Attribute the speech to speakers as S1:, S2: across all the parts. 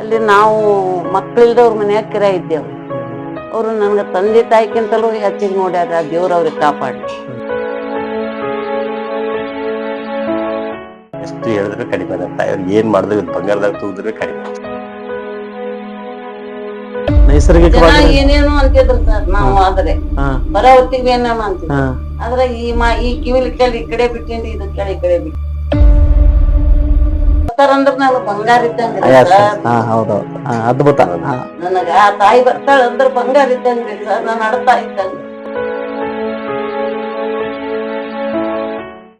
S1: ಅಲ್ಲಿ ನಾವು ಮಕ್ಕಳಿಲ್ದವ್ರ ಮನೆಯಾಗ ಕಿರ ಇದ್ದೇವು. ಅವರು ನನಗೆ ತಂದೆ ತಾಯಿಗಿಂತಲೂ ಹೆಚ್ಚಿಗೆ ನೋಡ್ಯಾರ ದೇವ್ರ ಅವ್ರಿಗೆ ಕಾಪಾಡಿ.
S2: ಎಷ್ಟು ಹೇಳಿದ್ರೆ ಕಡಿಮೆ ತಾಯಿ ತಾಯಿಯವ್ರಿಗೆ ಏನ್ ಮಾಡಿದ್ರು ಬಂಗಾರದಾಗ ತೂದ್ರೆ ಕಡಿಮೆ.
S1: ಜನ
S3: ನೈಸರ್ಗಿಕವಾಗಿ
S1: ಏನೇನು ಅಂತಿದ್ರು ಸರ್ ನಾವು ಆದ್ರೆ.
S3: ಹಾ.
S1: ಬರ ಹೊತ್ತಿಗೆ ಏನೇನು ಅಂತಿದ್ರು.
S3: ಹಾ.
S1: ಆದ್ರೆ ಈ ಮಾ ಈ ಕಿವಿಲಿ ಕೇಳಿ ಈ ಕಡೆ ಬಿಟ್ಟಿಂದ ಇದು ಕೇಳಿ ಈ ಕಡೆ ಬಿಟ್ಟು ಬರ್ತಾರಂದ್ರ ನಾನು ಬಂಗಾರ ಇದ್ದಂಗೆ ಸರ್.
S3: ಹಾ ಹೌದೌದು ಹಾ ಅದ್ಭುತ. ಹಾ.
S1: ನನಗ ಆ ತಾಯಿ ಬರ್ತಾಳ ಅಂದ್ರ ಬಂಗಾರ ಇದ್ದಂಗ್ರಿ ಸರ್ ನಾನು ಅಡ್ತಾ ಇದ್ದಂಗ.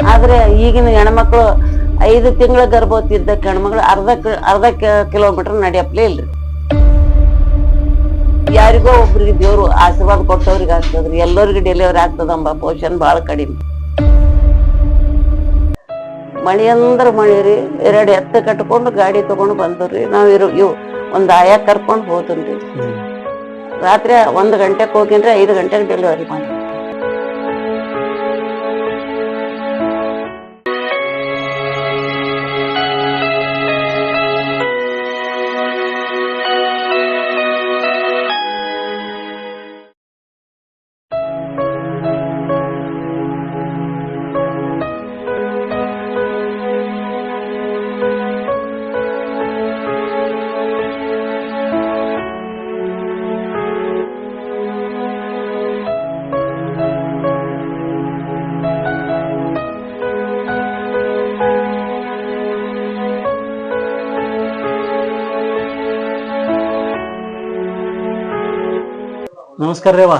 S1: ಆದ್ರೆ ಈಗಿನ ಹೆಣ್ಮಕ್ಳು ಐದು ತಿಂಗಳ ಗರ್ಭವತಿ ಇದ್ದ ಹೆಣ್ಮಕ್ಳು ಅರ್ಧ ಕಿ- ಅರ್ಧ ಕಿಲೋಮೀಟರ್ ನಡೆಯಪ್ಲೇ ಇಲ್ರಿ. ಯಾರಿಗೋ ಒಬ್ರಿಗೆ ದೇವ್ರು ಆಶೀರ್ವಾದ ಕೊಟ್ಟವ್ರಿಗೆ ಆಗ್ತದ್ರಿ. ಎಲ್ಲರಿಗೂ ಡೆಲಿವರಿ ಆಗ್ತದಂಬ ಪೋಷನ್ ಬಹಳ ಕಡಿಮೆ. ಮಳಿ ಅಂದ್ರೆ ಮಳೆ ರೀ. ಎರಡು ಎತ್ತ ಕಟ್ಕೊಂಡು ಗಾಡಿ ತಗೊಂಡು ಬಂದ್ರಿ ನಾವ್ ಇರು ಇವು ಒಂದ್ ಆಯಾ ಕರ್ಕೊಂಡು ಹೋದ್ರಿ. ರಾತ್ರಿ ಒಂದ್ ಗಂಟೆಗೆ ಹೋಗಿನ್ರಿ ಐದು ಗಂಟೆಗೆ ಡೆಲಿವರಿ ಮಾಡಿ
S3: ನಮಸ್ಕಾರ ರೀ ಅವ್ವ.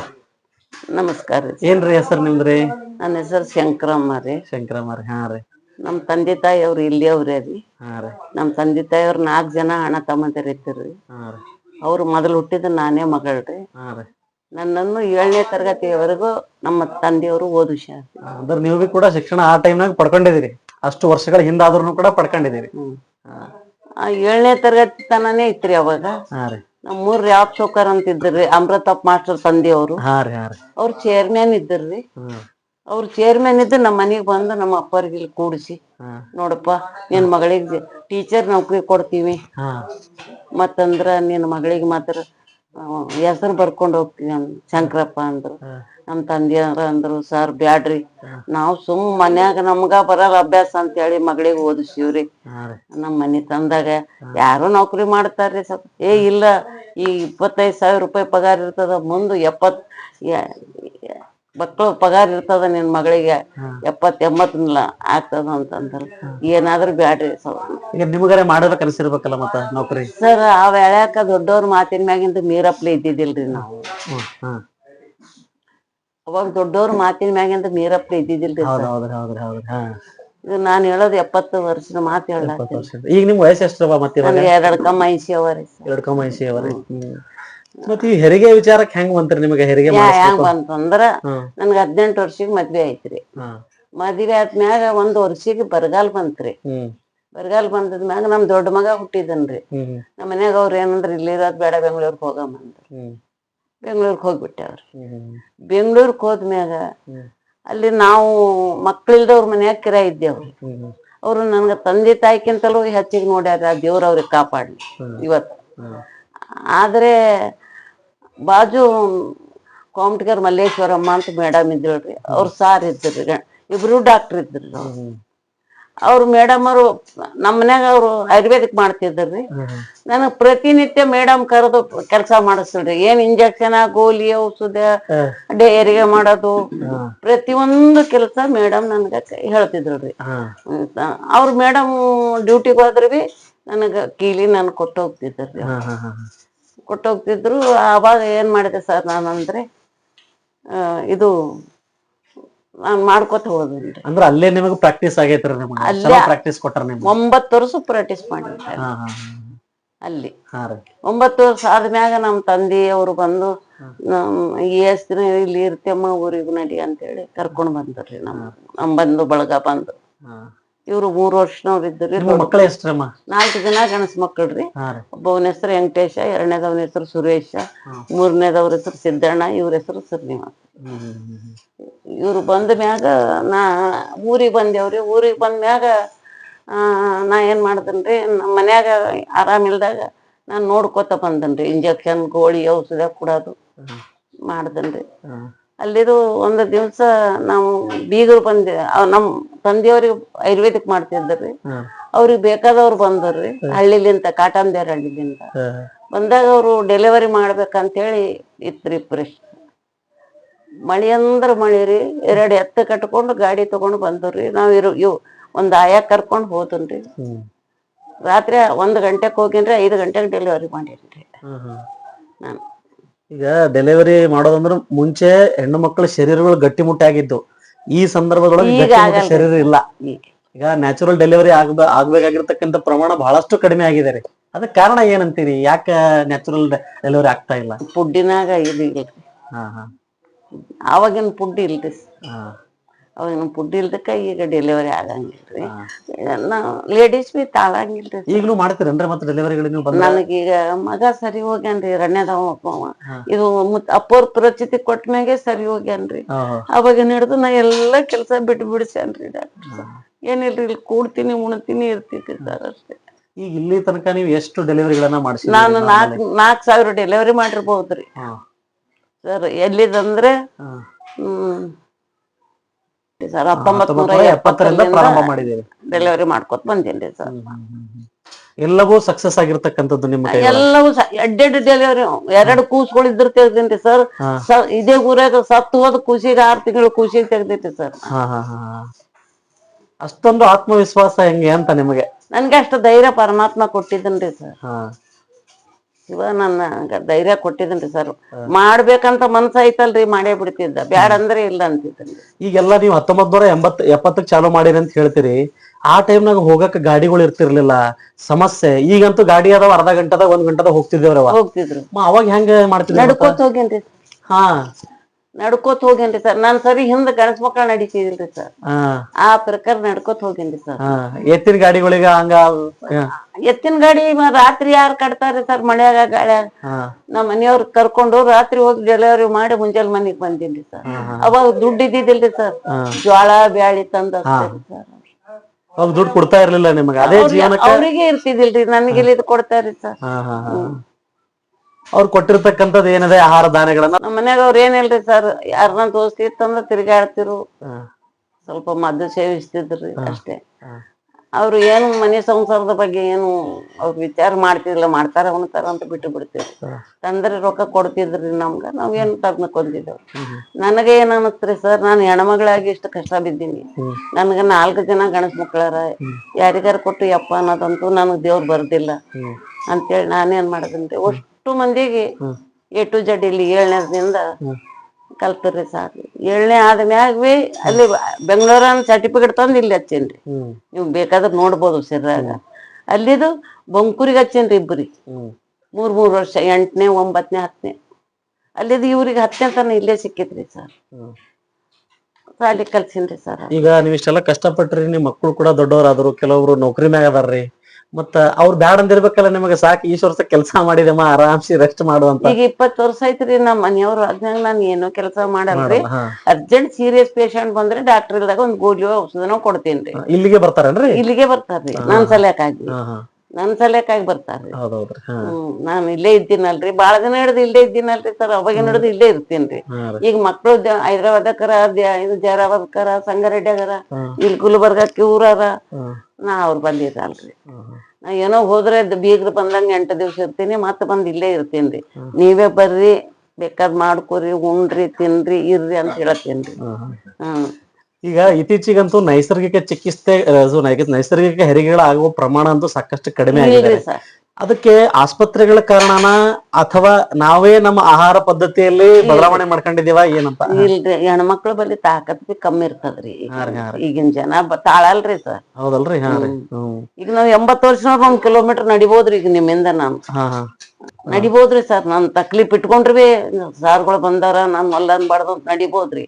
S1: ನಮಸ್ಕಾರ ರೀ
S3: ಏನ್ರಿ ಹೆಸರು ನಿಮ್ದ್ರಿ?
S1: ನನ್ನ ಹೆಸರು ಶಂಕರಮ್ಮ ರೀ.
S3: ಶಂಕರಮ್ಮ ರೀ ಹಾ ರೀ.
S1: ನಮ್ ತಂದೆ ತಾಯಿ ಅವ್ರು ಇಲ್ಲಿ ಅವ್ರೇ ರೀ.
S3: ಹಾ ರೀ.
S1: ನಮ್ ತಂದೆ ತಾಯಿ ಅವ್ರ ನಾಲ್ಕು ಜನ ಅಣ್ಣ ತಮ್ಮಂದಿರ್ ಇರ್ತೀರಿ
S3: ಹಾ ರೀ.
S1: ಅವ್ರು ಮೊದಲು ಹುಟ್ಟಿದ ನಾನೇ ಮಗಳ್ರಿ
S3: ಹಾ ರೀ.
S1: ನನ್ನನ್ನು ಏಳನೇ ತರಗತಿಯವರೆಗೂ ನಮ್ಮ ತಂದೆಯವರು ಓದಿಸ್ಯಾರ
S3: ಅಂದ್ರೆ ನೀವು ಕೂಡ ಶಿಕ್ಷಣ ಆ ಟೈಮ್ನಾಗ ಪಡ್ಕೊಂಡಿದ್ದೀರಿ. ಅಷ್ಟು ವರ್ಷಗಳ ಹಿಂದಾದ್ರೂ ಕೂಡ ಪಡ್ಕೊಂಡಿದ್ದೀರಿ.
S1: ಆ ಏಳನೇ ತರಗತಿ ತನನೇ ಇತ್ರಿ ಅವಾಗ.
S3: ಹಾ ರೀ.
S1: ನಮ್ಮೂರ್ ಯಾವ ಚೌಕರ್ ಅಂತ ಇದ್ರಿ ಅಮೃತಪ್ಪ ಮಾಸ್ಟರ್ ತಂದಿ
S3: ಹಾ ರೀ ಹಾ ರೀ.
S1: ಅವ್ರ ಚೇರ್ಮನ್ ಇದ್ರಿ
S3: ಅವ್ರು
S1: ಅವ್ರ ಚೇರ್ಮನ್ ಇದ್ದು ನಮ್ಮ ಮನೆಗ್ ಬಂದು ನಮ್ಮ ಅಪ್ಪರಿಗೆ ಇಲ್ಲಿ ಕೂಡಿಸಿ
S3: ಹಾ.
S1: ನೋಡಪ್ಪ ನಿನ್ ಮಗಳಿಗೆ ಟೀಚರ್ ನೌಕರಿ ಕೊಡ್ತೀವಿ.
S3: ಹಾ.
S1: ಮತ್ತಂದ್ರ ನಿನ್ ಮಗಳಿಗೆ ಮಾತ್ರ ಹೆಸರು ಬರ್ಕೊಂಡು ಹೋಗ್ತೀವಿ ಅಂದ್ ಶಂಕರಪ್ಪ ಅಂದ್ರು.
S3: ಹಾ.
S1: ನಮ್ ತಂದೆಯವ್ರ ಅಂದ್ರು ಸರ್ ಬ್ಯಾಡ್ರಿ. ನಾವ್ ಸುಮ್ ಮನ್ಯಾಗ ನಮ್ಗ ಬರಲ್ಲ ಅಭ್ಯಾಸ ಅಂತ ಹೇಳಿ ಮಗಳಿಗೆ ಓದಿಸಿವ್ರಿ
S3: ನಮ್
S1: ನಮ್ಮ ಮನೆ ತಂದಾಗ ಯಾರು ನೌಕರಿ ಮಾಡ್ತಾರ್ರಿ ಸ್ವಲ್ಪ ಏ ಇಲ್ಲ ಈ ಇಪ್ಪತ್ತೈದು ಸಾವಿರ ರೂಪಾಯಿ ಪಗಾರ ಇರ್ತದ ಮುಂದೆ ಎಪ್ಪತ್ ಮಕ್ಕಳು ಪಗಾರ ಇರ್ತದ ನಿನ್ ಮಗಳಿಗೆ ಎಪ್ಪತ್ ಎಂಬತ್ತಲ್ಲ ಆಗ್ತದ ಅಂತಂದ್ರ. ಏನಾದ್ರು ಬ್ಯಾಡ್ರಿ ಸರ್
S3: ಈಗ ನಿಮಗಾರೆ ಮಾಡ್ಬೇಕು ಅನಿಸಿರ್ಬೇಕಲ್ಲ ಮತ್ತ ನೌಕರಿ?
S1: ಸರ್ ಆ ವೇಳ್ಯಾಕ ದೊಡ್ಡವ್ರ ಮಾತಿನ ಮ್ಯಾಗಿಂದ ಮೀರಪ್ಲೆ ಇದ್ದಿದ್ದಿಲ್ರಿ ನಾವು. ಅವಾಗ ದೊಡ್ಡವ್ರ ಮಾತಿನ ಮ್ಯಾಗಿಂದ ಮೀರಪ್ಪ ಇದ್ದಿದ್ದಿಲ್ರಿ
S3: ಹೌದ್
S1: ಸರ್
S3: ಹೌದ್ರಿ ಹೌದ್ರಿ ಹೌದ್ರಿ ಹಾ.
S1: ಇದು ನಾನ್ ಹೇಳೋದು ಎಪ್ಪತ್ತು ವರ್ಷದ ಮಾತು ಹೇಳ
S3: ವರ್ಷ ಈಗ ನಿಮ್ ವಯಸ್ಸು ಎಷ್ಟು ಮತ್ತೆ ಇವಾಗ?
S1: ನನಗೆ ಎರಡು ಕಮ್ಮ ಐಸಿ ಅವರಿ
S3: ಎರಡು ಕಮ್ಮ ಅವರಿ. ಹ್ಮ್. ಮತ್ತೆ ಈ ಹೆರಿಗೆ ವಿಚಾರಕ್ಕೆ ಹೆಂಗ್ ಬಂತ್ರಿ ನಿಮಗೆ ಹೆರಿಗೆ ಮಾಡಿಸ್ಬೇಕು?
S1: ಹೆಂಗ್ ಬಂತಂದ್ರ
S3: ನನ್ಗ
S1: ನನ್ಗೆ ಹದಿನೆಂಟು ವರ್ಷಕ್ಕೆ ಮದ್ವೆ ಐತ್ರಿ
S3: ಹಾ.
S1: ಮದ್ವೆ ಆದ್ಮ್ಯಾಗ ಒಂದ್ ವರ್ಷಕ್ಕೆ ಬರಗಾಲ ಬಂತ್ರಿ.
S3: ಹ್ಮ್.
S1: ಬರಗಾಲ ಬಂದದ್ಮ್ಯಾಗ ನಮ್ ದೊಡ್ಡ ಮಗ ಹುಟ್ಟಿದನ್ರಿ.
S3: ಹ್ಮ್
S1: ನಮ್ಮ ಮನ್ಯಾಗ ಅವ್ರ ಏನಂದ್ರ ಇಲ್ಲಿರೋದ್ ಬೇಡ ಬೆಂಗ್ಳೂರ್ಗ್ ಹೋಗಮ್ಮಂದ್ರ
S3: ಹ್ಮ್.
S1: ಬೆಂಗ್ಳೂರ್ಗ್ ಹೋಗ್ಬಿಟ್ಟವ್ರಿ. ಬೆಂಗಳೂರಿಗೆ ಹೋದ್ಮ್ಯಾಗ. ಅಲ್ಲಿ ನಾವು ಮಕ್ಳಿಲ್ದವ್ರ ಮನ್ಯಾಗ ಕಿರಾ ಇದ್ದೇವ್ರಿ. ಅವರು ನನ್ಗ ತಂದೆ ತಾಯಿಗಿಂತಲೂ ಹೆಚ್ಚಿಗೆ ನೋಡ್ಯಾರ ದೇವ್ರ ಅವ್ರಿಗೆ ಕಾಪಾಡ್ಲಿ ಇವತ್ತು. ಆದ್ರೆ ಬಾಜು ಕೋಮಟ್ಗರ್ ಮಲ್ಲೇಶ್ವರಮ್ಮ ಅಂತ ಮೇಡಮ್ ಇದ್ದೀಳ್ರಿ ಅವ್ರು ಸಾರ್ ಇದ್ರಿ ಇಬ್ರು ಡಾಕ್ಟರ್ ಇದ್ರಿ ಅವ್ರು. ಮೇಡಮ್ ಅವರು ನಮ್ಮ ಮನ್ಯಾಗ ಅವ್ರು ಆಯುರ್ವೇದಿಕ್ ಮಾಡ್ತಿದ್ರಿ ನನಗ್ ಪ್ರತಿನಿತ್ಯ ಮೇಡಮ್ ಕರೆದು ಕೆಲಸ ಮಾಡಿಸ್ರಿ ಏನ್ ಇಂಜೆಕ್ಷನ್ ಗೋಲಿ ಔಷಧ ಡೇರಿಗೆ ಮಾಡೋದು. ಪ್ರತಿಯೊಂದು ಕೆಲಸ ಮೇಡಮ್ ನನ್ಗ ಹೇಳ್ತಿದ್ರಿ ಅವ್ರ ಮೇಡಮ್ ಡ್ಯೂಟಿಗೆ ಹೋದ್ರಿ ಬಿ ನನಗ ಕೀಲಿ ನನ್ ಕೊಟ್ಟು ಹೋಗ್ತಿದ್ರಿ
S3: ಹಾ ಹಾ ಹಾ
S1: ಕೊಟ್ಟು ಹೋಗ್ತಿದ್ರು. ಅವಾಗ ಏನ್ ಮಾಡಿದೆ ಸರ್ ನಾನಂದ್ರೆ ಇದು ಮಾಡ್ಕೊತ ಹೋದ್ರಿ
S3: ಅಂದ್ರ ಅಲ್ಲೇ ನಿಮಗೆ ಪ್ರಾಕ್ಟೀಸ್ ಆಗೈತ್ರಿ ನಿಮಗೆ.
S1: ಅಲ್ಲೇ-
S3: ಚಲೋ ಪ್ರಾಕ್ಟೀಸ್ ಕೊಟ್ಟಾರ ನಿಮ್ಗೆ.
S1: ಒಂಬತ್ತು ವರ್ಷ ಪ್ರಾಕ್ಟೀಸ್ ಮಾಡಿದ್ದೆ
S3: ಹಾ ಹಾ
S1: ಅಲ್ಲಿ.
S3: ಹಾ ರೀ.
S1: ಒಂಬತ್ತು ವರ್ಷ ಆದ್ಮ್ಯಾಗ ನಮ್ಮ ತಂದೆಯವರು ಬಂದು ನಮ್ ಎಷ್ಟ್ ದಿನ ಇಲ್ಲಿ ಇರ್ತೇಮ್ಮ ಊರಿಗೆ ನಡಿ ಅಂತೇಳಿ ಕರ್ಕೊಂಡ್ ಬಂದ್ರಿ ನಮ್ಮ ನಮ್ ಬಂದು ಬಳಗ ಬಂದು.
S3: ಹಾ.
S1: ಇವ್ರು ಮೂರ್ ವರ್ಷನವ್ರು ಇದ್ರಿ
S3: ನಿಮ್ಮ ಮಕ್ಕಳು ಎಷ್ಟ್ರಮ್ಮ
S1: ನಾಲ್ಕು ಜನ ಗಣಸ್ ಮಕ್ಕಳ್ರಿ ಒಬ್ಬವನ ಹೆಸರು ವೆಂಕಟೇಶ ಎರಡನೇದವನ ಹೆಸರು ಸುರೇಶ ಮೂರನೇದವ್ರ ಹೆಸರು ಸಿದ್ದಣ್ಣ ಇವ್ರ ಹೆಸರು ಶ್ರೀನಿವಾಸ. ಇವ್ರು ಬಂದ ಮ್ಯಾಗ ನಾ ಊರಿಗೆ ಬಂದೇವ್ರಿ. ಊರಿಗೆ ಬಂದ ಮ್ಯಾಗ ಆ, ನಾ ಏನ್ ಮಾಡ್ತೇನ್ರಿ ನಮ್ಮ ಮನ್ಯಾಗ ಆರಾಮಿಲ್ದಾಗ ನಾನು ನೋಡ್ಕೋತ ಬಂದನ್ರಿ. ಇಂಜೆಕ್ಷನ್ ಗೋಳಿ ಔಷಧ ಕೊಡೋದು ಮಾಡ್ದನ್ರಿ ಅಲ್ಲಿದು ಒಂದು ದಿವಸ ನಾವು ಬೀಗರು ಬಂದೆ ನಮ್ಮ ನಮ್ ತಂದೆಯವ್ರಿಗೆ ಆಯುರ್ವೇದಿಕ್ ಮಾಡ್ತಿದ್ರಿ ಅವ್ರಿಗೆ ಬೇಕಾದವ್ರು ಬಂದರ್ರಿ ಹಳ್ಳಿಲಿಂದ ಕಾಟಂದೇರ್ ಹಳ್ಳಿಲಿಂದ. ಬಂದಾಗ ಅವರು ಡೆಲಿವರಿ ಮಾಡ್ಬೇಕಂತೇಳಿ ಇತ್ರಿ ಪ್ರಶ್ನೆ ಮಳಿ ಅಂದ್ರ ಮಳಿ ರೀ ಎರಡು ಎತ್ತ ಕಟ್ಕೊಂಡು ಗಾಡಿ ತಗೊಂಡು ಬಂದವ್ರಿ ನಾವ್ ಇರು ಇವ್ ಒಂದ್ ಆಯಾ ಕರ್ಕೊಂಡು ಹೋದನ್ರಿ ರಾತ್ರಿ ಒಂದ್ ಗಂಟೆಕ್ ಹೋಗಿನ್ರಿ ಐದು ಗಂಟೆಗೆ ಡೆಲಿವರಿ ಮಾಡಿನ್ರಿ. ನಾನು.
S3: ಈಗ ಡೆಲಿವರಿ ಮಾಡೋದಂದ್ರ ಮುಂಚೆ ಹೆಣ್ಣು ಮಕ್ಕಳ ಶರೀರಗಳು ಗಟ್ಟಿಮುಟ್ಟಾಗಿದ್ದು ಈ ಸಂದರ್ಭದೊಳಗೆ ಗಟ್ಟಿಮುಟ್ಟ ಶರೀರ ಇಲ್ಲ.
S1: ಈಗ
S3: ನ್ಯಾಚುರಲ್ ಡೆಲಿವರಿ ಆಗ ಆಗ್ಬೇಕಾಗಿರ್ತಕ್ಕಂಥ ಪ್ರಮಾಣ ಬಹಳಷ್ಟು ಕಡಿಮೆ ಆಗಿದೆ ರೀ. ಅದಕ್ಕೆ ಕಾರಣ ಏನಂತೀರಿ? ಯಾಕೆ ನ್ಯಾಚುರಲ್ ಡೆಲಿವರಿ ಆಗ್ತಾ ಇಲ್ಲ?
S1: ಫುಡ್ಡಿನಾಗ ಇದು
S3: ಹಾ ಹಾ.
S1: ಆವಾಗಿನ ಫುಡ್ ಇಲ್ರಿ. ಅವಾಗಿನ ಫುಡ್ ಇಲ್ದಕ್ಕ ಈಗ ಡೆಲಿವರಿ ಆಗಂಗಿಲ್ರಿ. ನಾವು ಲೇಡೀಸ್ ಬಿ ತಾಳಂಗಿಲ್ರಿ
S3: ಈಗಲೂ ಮಾಡ್ತೀರೇನ್ರಿ ಮತ್ತೆ ಡೆಲಿವರಿಗಳು ನೀವು ಬಂದ
S1: ನನಗೀಗ ಮಗ ಸರಿ ಹೋಗ್ಯಾನ್ರಿ ರಣ್ಯದವ ಒಬ್ಬವ. ಇದು ಅಪ್ಪೋರ್ ಪ್ರಚಿತಿ ಕೊಟ್ಟ ಮ್ಯಾಗೆ ಸರಿ ಹೋಗ್ಯಾನ್ರಿ. ಅವಾಗ ಹಿಡಿದು ನಾ ಎಲ್ಲಾ ಕೆಲಸ ಬಿಟ್ಟು ಬಿಡಿಸ್ಯಾನ್ರಿ ಡಾಕ್ಟರ್ ಏನಿಲ್ರಿ ಇಲ್ಲಿ ಕೂಡ್ತೀನಿ ಉಣ್ತೀನಿ ಇರ್ತಿದ್ದೆ ಸರ್ ಅಷ್ಟೇ.
S3: ಈಗ ಇಲ್ಲಿ ತನಕ ನೀವು ಎಷ್ಟು ಡೆಲಿವರಿಗಳನ್ನ ಮಾಡಿಸಿ
S1: ನಾನು ನಾಲ್ಕ್ ನಾಲ್ಕ್ ಸಾವಿರ ಡೆಲಿವರಿ ಮಾಡಿರ್ಬೋದ್ರಿ. ಸರ್ ಎಲ್ಲಿದಂದ್ರೆ ಹ್ಮ್. ಸರ್ ಹತ್ತೊಂಬತ್ ನೂರ
S3: ಎಪ್ಪತ್ತರಿಂದ ಪ್ರಾರಂಭ
S1: ಡೆಲಿವರಿ ಮಾಡ್ಕೊತ ಬಂದೇನ್ರಿ ಸರ್.
S3: ಎಲ್ಲವೂ ಸಕ್ಸಸ್ ಆಗಿರ್ತಕ್ಕಂಥದ್ದು ನಿಮ್ಮ
S1: ಎಲ್ಲವೂ ಎಡ್ಡೆಡ್ ಡೆಲಿವರಿ ಎರಡು ಕೂಸ್ಗಳು ಇದ್ರ ತೆಗ್ದಿನ್ರಿ ಸರ್. ಇದೇ ಊರಾಗ ಸತ್ತು ಹೋದ ಖುಷಿಗೆ ಆರ್ ತಿಂಗಳು ಖುಷಿ ತೆಗ್ದೈತಿ ಸರ್.
S3: ಅಷ್ಟೊಂದು ಆತ್ಮವಿಶ್ವಾಸ ಹೆಂಗೆ ಅಂತ ನಿಮಗೆ?
S1: ನನ್ಗೆ ಅಷ್ಟು ಧೈರ್ಯ ಪರಮಾತ್ಮ ಕೊಟ್ಟಿದ್ದನ್ರಿ ಸರ್.
S3: ಹಾ.
S1: ಶಿವ ನನ್ನ ಧೈರ್ಯ ಕೊಟ್ಟಿದ್ದನ್ರಿ ಸರ್ ಮಾಡ್ಬೇಕಂತ ಮನ್ಸಾಯ್ತಲ್ರಿ ಐತಲ್ರಿ ಮಾಡೇ ಬಿಡ್ತಿದ್ದ. ಬ್ಯಾಡ ಅಂದ್ರೆ ಇಲ್ಲ ಅಂತಿದ್ದನ್ರಿ
S3: ಈಗೆಲ್ಲ ನೀವು ಹತ್ತೊಂಬತ್ ನೂರ ಎಂಬತ್ ಎಪ್ಪತ್ತಕ್ಕೆ ಚಾಲೂ ಮಾಡಿರಿ ಅಂತ ಹೇಳ್ತೀರಿ. ಆ ಟೈಮ್ನಾಗ ಹೋಗಕ್ ಗಾಡಿಗಳು ಇರ್ತಿರ್ಲಿಲ್ಲ. ಸಮಸ್ಯೆ. ಈಗಂತೂ ಗಾಡಿ ಅದಾವ ಅರ್ಧ ಗಂಟೆದಾಗ ಒಂದ್ ಗಂಟೆದಾಗ ಹೋಗ್ತಿದ್ದೇವ್ರವ.
S1: ಹೋಗ್ತಿದ್ರು.
S3: ಅವಾಗ ಹೆಂಗ ಮಾಡ್ತಿದ್ರಿ?
S1: ನಡ್ಕೋತ ಹೋಗೇನ್ರಿ
S3: ಹಾ.
S1: ನಡ್ಕೋತ ಹೋಗೇನ್ರಿ ಸರ್. ನಾನ್ ಸರಿ ಹಿಂದ ಗಣಸ್ ಮಕ್ಕಳ ನಡೀತಿದಿಲ್ರಿ ಸರ್. ಆ ಪ್ರಕಾರ ನಡ್ಕೋತ ಹೋಗೇನ್ರಿ ಸರ್.
S3: ಎತ್ತಿನ ಗಾಡಿಗಳಿಗ ಹಂಗ
S1: ಎತ್ತಿನ ಗಾಡಿ ರಾತ್ರಿ ಯಾರು ಕಟ್ತಾರ್ರಿ ಸರ್ ಮನ್ಯಾಗ ಗಾಳ್ಯಾಗ ನಮ್ಮ ಮನೆಯವ್ರ ಕರ್ಕೊಂಡು ರಾತ್ರಿ ಹೋಗಿ ಡೆಲಿವರಿ ಮಾಡಿ ಮುಂಜಾನೆ ಮನೆಗ್ ಬಂದಿನ್ರಿ ಸರ್. ಅವಾಗ ದುಡ್ಡು ಇದ್ದಿದ್ದಿಲ್ರಿ ಸರ್. ಜ್ವಾಳ ಬ್ಯಾಳಿ ತಂದ ಸರ್.
S3: ಅವಾಗ ದುಡ್ಡು ಕೊಡ್ತಾ ಇರ್ಲಿಲ್ಲ ನಿಮಗೆ. ಅದೇ ಜೀವನಕ್ಕೆ
S1: ಅವ್ರಿಗೆ ಇರ್ತಿದಿಲ್ರಿ. ನನಗೆ ಇಲ್ಲಿ ಕೊಡ್ತಾರ್ರಿ ಸರ್.
S3: ಅವ್ರು ಕೊಟ್ಟಿರ್ತಕ್ಕಂಥದ್ದು ಏನಿದೆ ಆಹಾರ ಧಾನ್ಯಗಳನ್ನ?
S1: ನಮ್ಮ ಮನ್ಯಾಗ ಅವ್ರ ಏನಿಲ್ರಿ ಸರ್ ಯಾರನ್ನ ದೋಸ್ತಿ ಇತ್ತಂದ್ರ ತಿರ್ಗಾಡ್ತಿರು. ಸ್ವಲ್ಪ ಮದ್ದು ಸೇವಿಸ್ತಿದ್ರಿ ಅಷ್ಟೇ. ಅವ್ರು ಏನು ಮನೆ ಸಂಸಾರದ ಬಗ್ಗೆ ಏನು ಅವ್ರು ವಿಚಾರ ಮಾಡ್ತಿರ್ಲಿಲ್ಲ ಮಾಡ್ತಾರ ಉಣ್ತಾರ ಅಂತ ಬಿಟ್ಟು ಬಿಡ್ತೀವಿ ತಂದ್ರೆ ರೊಕ್ಕ ಕೊಡ್ತಿದ್ರಿ ನಮ್ಗ ನಾವೇನು ತಗ್ನಕೊಂಡಿದ್ದೇವ್ ನನಗೆ ಏನ್ ಅನಸ್ತ್ರಿ ಸರ್ ನಾನು ಹೆಣ್ಮಗಳಾಗಿ ಇಷ್ಟು ಕಷ್ಟ ಬಿದ್ದೀನಿ. ನನಗ ನಾಲ್ಕು ಜನ ಗಣಸ್ ಮಕ್ಕಳಾರ ಯಾರಿಗಾರ ಕೊಟ್ಟು ಯಪ್ಪ ಅನ್ನೋದಂತೂ ನನಗ್ ದೇವ್ರು ಬರ್ದಿಲ್ಲ. ಅಂತೇಳಿ ನಾನೇನ್ ಮಾಡದಂತೆ ಅಷ್ಟು ಮಂದಿಗೆ ಎ ಟು ಜಡ್ ಇಲ್ಲಿ ಏಳನೇದಿಂದ ಕಲ್ತ್ರಿ ಸಾರ್ ಏಳನೇ ಆದ ಮ್ಯಾಗ ಬಿ ಅಲ್ಲಿ ಬೆಂಗಳೂರನ್ ಸರ್ಟಿಫಿಕೇಟ್ ತಂದು ಇಲ್ಲಿ ಹಚ್ಚೇನ್ರಿ. ನೀವು ಬೇಕಾದ್ರೆ ನೋಡ್ಬೋದು ಸಿರ್ರಾಗ ಅಲ್ಲಿದು ಬಂಕೂರಿಗೆ ಹಚ್ಚೇನ್ರಿ ಇಬ್ಬರಿಗೆ ಮೂರ್ ಮೂರ್ ವರ್ಷ ಎಂಟನೇ ಒಂಬತ್ತನೇ ಹತ್ತನೇ. ಅಲ್ಲಿದು ಇವ್ರಿಗೆ ಹತ್ತನೇ ತನ ಇಲ್ಲೇ ಸಿಕ್ಕಿದ್ರಿ ಸರ್. ಅಲ್ಲಿ ಕಲ್ಸಿನ್ರಿ ಸರ್
S3: ಈಗ ನೀವು ಇಷ್ಟೆಲ್ಲ ಕಷ್ಟಪಟ್ರಿ ನಿಮ್ ಮಕ್ಕಳು ಕೂಡ ದೊಡ್ಡವರಾದ್ರು ಕೆಲವರು ನೌಕರಿ ಮ್ಯಾಗ ಅದಾರ್ರಿ. ಮತ್ತ ಅವ್ರ ಬ್ಯಾಡ ಅಂದಿರ್ಬೇಕಲ್ಲ ನಿಮಗೆ ಸಾಕು ಈ ವರ್ಷ ಕೆಲಸ ಮಾಡಿದಮ್ಮ ಆರಾಮ್ಸಿ ರೆಸ್ಟ್ ಮಾಡುವಂತ
S1: ಈಗ ಇಪ್ಪತ್ ವರ್ಷ ಐತ್ರಿ ನಮ್ಮ ಮನೆಯವ್ರು ಅದ್ನಾಗ ನಾನು ಏನು ಕೆಲಸ ಮಾಡಲ್ರಿ. ಅರ್ಜೆಂಟ್ ಸೀರಿಯಸ್ ಪೇಷಂಟ್ ಬಂದ್ರೆ ಡಾಕ್ಟರ್ ಇಲ್ದಾಗ ಒಂದ್ ಗೋಲಿ ಔಷಧನೋ ಕೊಡ್ತೇನ್ರಿ.
S3: ಇಲ್ಲಿಗೆ ಬರ್ತಾರೇನ್ರಿ?
S1: ಇಲ್ಲಿಗೆ ಬರ್ತಾರ್ರಿ ನನ್
S3: ಸಲಕಾಗಿ
S1: ನನ್ ಸಲಕಾಗಿ ಬರ್ತಾರ್ರಿ. ನಾನ್ ಇಲ್ಲೇ ಇದ್ದೀನಲ್ರಿ ಬಾಳ ದಿನ ಹಿಡಿದು ಇಲ್ಲೇ ಇದ್ದೀನಲ್ರಿ ಸರ್ ಅವಾಗ ಹಿಡಿದು ಇಲ್ಲೇ ಇರ್ತೀನ್ರಿ. ಈಗ ಮಕ್ಕಳು ಹೈದ್ರಾಬಾದಕರ ಇದು ಜೈರಾಬಾದ್ಕರ ಸಂಗಾರೆಡ್ಡಿಯಾಗರ. ಇಲ್ಲಿ ಗುಲ್ಬರ್ಗಕ್ಕೆ ಊರಾರ. ನಾ ಅವ್ರು ಬಂದಿದ್ದಲ್ರಿ. ನಾ ಏನೋ ಹೋದ್ರೆ ಬೀಗ್ರ ಬಂದಂಗ ಎಂಟು ದಿವ್ಸ ಇರ್ತೀನಿ ಮತ್ತೆ ಬಂದ್ ಇಲ್ಲೇ ಇರ್ತೀನಿ ನೀವೇ ಬರ್ರಿ ಬೇಕಾದ್ ಮಾಡ್ಕೊರಿ ಉಣ್ರಿ ತಿನ್ರಿ ಇರ್ರಿ ಅಂತ ಹೇಳತ್ತೇನ್ರಿ.
S3: ಹ್ಮ್. ಈಗ ಇತ್ತೀಚಿಗಂತೂ ನೈಸರ್ಗಿಕ ಚಿಕಿತ್ಸೆ ನೈಸರ್ಗಿಕ ಹೆರಿಗೆಗಳಾಗುವ ಪ್ರಮಾಣ ಅಂತೂ ಸಾಕಷ್ಟು ಕಡಿಮೆ ಆಗಿದೆ. ಅದಕ್ಕೆ ಆಸ್ಪತ್ರೆಗಳ ಕಾರಣನ ಅಥವಾ ನಾವೇ ನಮ್ಮ ಆಹಾರ ಪದ್ಧತಿಯಲ್ಲಿ ಬದಲಾವಣೆ ಮಾಡ್ಕೊಂಡಿದೀವ ಏನಂತ?
S1: ಇಲ್ರಿ. ಹೆಣ್ಮಕ್ಳ ಬಲ್ಲಿ ತಾಕತ್ ಬಿ ಕಮ್ಮಿ ಇರ್ತದ್ರಿ. ಈಗಿನ ಜನ ತಾಳಲ್ರಿ ಸರ್.
S3: ಹೌದಲ್ರಿ
S1: ಈಗ ನಾವ್ ಎಂಬತ್ತು ವರ್ಷನವ್ರು ಒಂದ್ ಕಿಲೋಮೀಟರ್ ನಡಿಬೋದ್ರಿ ಈಗ ನಿಮ್ಮಿಂದ ನಾನು. ನಡಿಬೋದ್ರಿ ಸರ್. ನನ್ ತಕ್ಲೀಫ್ ಇಟ್ಕೊಂಡ್ರಿ ಬಿ ಸಾರ್ಗಳು ಬಂದಾರ ನಾನ್ ಮಲ್ಲ ಅನ್ಬಾರ್ದು ಅಂತ ನಡಿಬೋದ್ರಿ.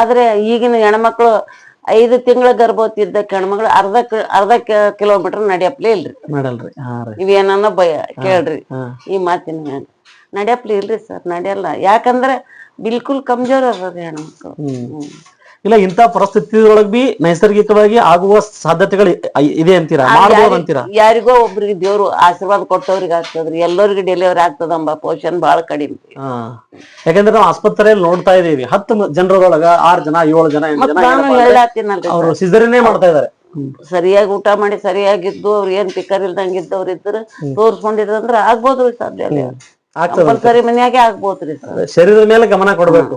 S1: ಆದ್ರೆ ಈಗಿನ ಹೆಣ್ಮಕ್ಳು ಐದು ತಿಂಗಳ ಗರ್ಭವತಿ ಇದ್ದ ಕಣ್ಮಗಳು ಅರ್ಧ ಅರ್ಧ ಕಿಲೋಮೀಟರ್ ನಡಿಯಪ್ಲೇ ಇಲ್ರಿ.
S3: ಮಾಡಲ್ರಿ.
S1: ಇವೇನನ್ನ ಭಯ ಕೇಳ್ರಿ. ಈ ಮಾತಿನ ಮ್ಯಾಗ. ನಡಿಯಪ್ಲಿ ಇಲ್ರಿ ಸರ್ ನಡೆಯಲ್ಲ. ಯಾಕಂದ್ರ ಬಿಲ್ಕುಲ್ ಕಮ್ಜೋರ್ ಅದ ಹೆಣ್ಮಕ್ಳು.
S3: ಇಲ್ಲ ಇಂತ ಪರಿಸ್ಥಿತಿಯೊಳಗೆ ಬಿ ನೈಸರ್ಗಿಕವಾಗಿ ಆಗುವ ಸಾಧ್ಯತೆಗಳು ಇದೆ ಅಂತೀರಾ? ಮಾಡ್ಬೋದು ಅಂತೀರಾ?
S1: ಯಾರಿಗೋ ಒಬ್ರಿಗೆ ದೇವ್ರು ಆಶೀರ್ವಾದ ಕೊಟ್ಟವ್ರಿಗೆ ಆಗ್ತದ್ರಿ. ಎಲ್ಲರಿಗೂ ಡೆಲಿವರಿ ಆಗ್ತದಂಬ ಪೋಷನ್ ಬಹಳ ಕಡಿಮೆ.
S3: ಹಾ. ಯಾಕಂದ್ರೆ ನಾವು ಆಸ್ಪತ್ರೆಯಲ್ಲಿ ನೋಡ್ತಾ ಇದೀವಿ ಹತ್ತು ಮ- ಜನರೊಳಗ ಆರ್ ಜನ ಏಳು ಜನ ಎಂಟು
S1: ಮತ್
S3: ಜನ
S1: ನಾನು
S3: ಏನಪ್ಪಾ
S1: ಹೇಳತ್ತೀನಲ್ರಿ
S3: ಅವ್ರು ಸಿಸರಿನೇ ಮಾಡ್ತಾ ಇದಾರೆ.
S1: ಸರಿಯಾಗಿ ಊಟ ಮಾಡಿ ಸರಿಯಾಗಿದ್ದು ಅವ್ರು ಏನ್ ಪಿಕ್ಕರ್ ಇಲ್ದಂಗ ಇದ್ದವ್ರು ಇದ್ರ ತೋರ್ಸ್ಕೊಂಡಿದ್ರಂದ್ರ ಆಗ್ಬೋದ್ರಿ ಸಾಧ್ಯ
S3: ಆಗ್ತದೆ
S1: ಕಂಪಲ್ಸರಿ ಮನ್ಯಾಗೆ ಆಗ್ಬೋದ್ರಿ ಸರ್.
S3: ಶರೀರದ ಮೇಲೆ ಗಮನ ಕೊಡ್ಬೇಕು.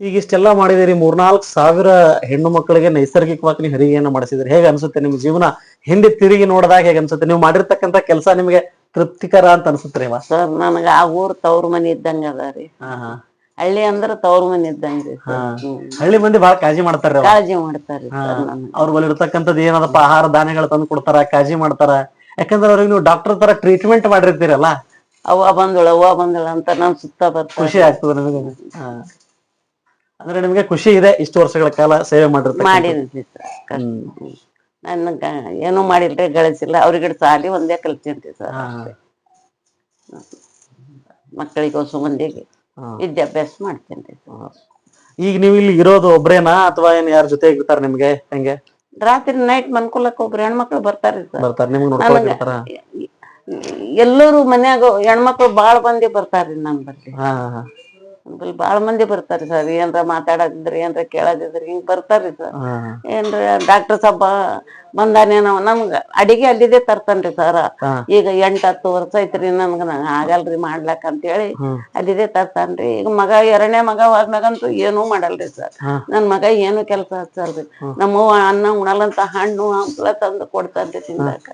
S3: ಈಗ ಇಷ್ಟೆಲ್ಲ ಮಾಡಿದಿರಿ ಮೂರ್ನಾಲ್ಕು ಸಾವಿರ ಹೆಣ್ಣು ಮಕ್ಕಳಿಗೆ ನೈಸರ್ಗಿಕವಾಗಿ ನೀವು ಹೆರಿಗೆಯನ್ನು ಮಾಡಿಸಿದ್ರಿ. ಹೇಗೆ ಅನ್ಸುತ್ತೆ ನಿಮ್ಮ ಜೀವನ? ಹಿಂದೆ ತಿರುಗಿ ನೋಡಿದಾಗ ಹೇಗೆ ಅನ್ಸುತ್ತೆ? ನೀವು ಮಾಡಿರ್ತಕ್ಕಂಥ ಕೆಲಸ ನಿಮಗೆ ತೃಪ್ತಿಕರ ಅಂತ ಅನ್ಸುತ್ತೆ
S1: ಸರ್ ನನಗ ಆ ಊರ್ ತವ್ರ ಮನಿ ಇದ್ದಂಗ ಅದ ರೀ. ಹಳ್ಳಿ ಅಂದ್ರ ತವ್ರ ಮನಿ ಇದ್ದಂಗ
S3: ಹಳ್ಳಿ ಮಂದಿ ಬಹಳ ಕಾಳಜಿ ಮಾಡ್ತಾರ
S1: ಕಾಳಜಿ ಮಾಡ್ತಾರೆ
S3: ಅವ್ರ ಬಳಿ ಇರ್ತಕ್ಕಂಥದ್ದು ಏನದಪ್ಪ? ಆಹಾರ ಧಾನ್ಯಗಳು ತಂದು ಕೊಡ್ತಾರ ಕಾಳಜಿ ಮಾಡ್ತಾರ. ಯಾಕಂದ್ರೆ ಅವ್ರಿಗೆ ನೀವು ಡಾಕ್ಟರ್ ತರ ಟ್ರೀಟ್ಮೆಂಟ್ ಮಾಡಿರ್ತೀರಲ್ಲ?
S1: ಅವ್ವ ಬಂದಳ ಅವ್ವ ಬಂದಳ ಅಂತ ನನ್ ಸುತ್ತ ಬರ್ತಾರೆ.
S3: ಖುಷಿ ಆಗ್ತದೆ ನಿಮಗೆ. ಹಾ. ಅಂದ್ರೆ ನಿಮಗೆ ಖುಷಿ ಇದೆ ಇಷ್ಟು ವರ್ಷಗಳ ಕಾಲ ಸೇವೆ
S1: ಮಾಡಿದ್ರಿ ಸರ್ ನನ್ನ ಮಾಡಿದ್ರೆ ಏನೂ ಮಾಡಿಲ್ರಿ ಗಳಿಸಿಲ್ಲ. ಅವ್ರಿಗೆ ಸಾಲಿ ಒಂದೇ ಕಲ್ತೀನಿ ಸರ್ ಮಕ್ಕಳಿಗೆ ಹೊಸ ಮಂದಿಗೆ. ವಿದ್ಯಾಭ್ಯಾಸ ಮಾಡ್ತೇನೆ
S3: ಈಗ ನೀವು ಇಲ್ಲಿ ಇರೋದು ಒಬ್ರೇನಾ ಅಥವಾ ಏನ್ ಯಾರ ಜೊತೆ ಇರ್ತಾರ ನಿಮ್ಗೆ ಹೆಂಗೆ?
S1: ರಾತ್ರಿ ನೈಟ್ ಮನ್ಕೊಳಕ್ ಒಬ್ರು ಹೆಣ್ಮಕ್ಳು
S3: ಬರ್ತಾರೆ
S1: ಎಲ್ಲರೂ ಮನ್ಯಾಗ ಹೆಣ್ಮಕ್ಳು ಬಾಳ ಮಂದಿ ಬರ್ತಾರ್ರಿ ನಮ್ ಬಲ್ಲಿ
S3: ಹಾ
S1: ಬಾಳ್ ಮಂದಿ ಬರ್ತಾರಿ ಸರ್. ಏನ್ರ ಮಾತಾಡದಿದ್ರಿ ಏನ್ರ ಕೇಳದಿದ್ರಿ ಹಿಂಗ್ ಬರ್ತಾರ್ರಿ ಸರ್. ಏನ್ರ ಡಾಕ್ಟರ್ ಸಾಬ ಬಂದಾನೇನೋ ನಮ್ಗ ಅಡಿಗೆ ಅಲ್ಲಿದೆ ತರ್ತಾನ್ರಿ ಸರ್. ಈಗ ಎಂಟ್ ಹತ್ತು ವರ್ಷ ಐತ್ರಿ ನನ್ಗ ನಂಗ್ ಆಗಲ್ರಿ ಮಾಡ್ಲಾಕ ಅಂತ
S3: ಹೇಳಿ
S1: ಅಲ್ಲಿದೆ ತರ್ತಾನ್ರಿ. ಈಗ ಮಗ ಎರಡನೇ ಮಗ ಹೋದ್ಮ್ಯಾಗಂತೂ ಏನೂ ಮಾಡಲ್ರಿ ಸರ್. ನನ್ ಮಗ ಏನು ಕೆಲಸ ಹಚ್ಚಲ್ರಿ ನಮ್ಮವ್ವ ಅನ್ನ ಉಣಲಂತ ಹಣ್ಣು ಹಂಪ್ಲ ತಂದು ಕೊಡ್ತಾನ್ರಿ ತಿನ್ನಾಕ.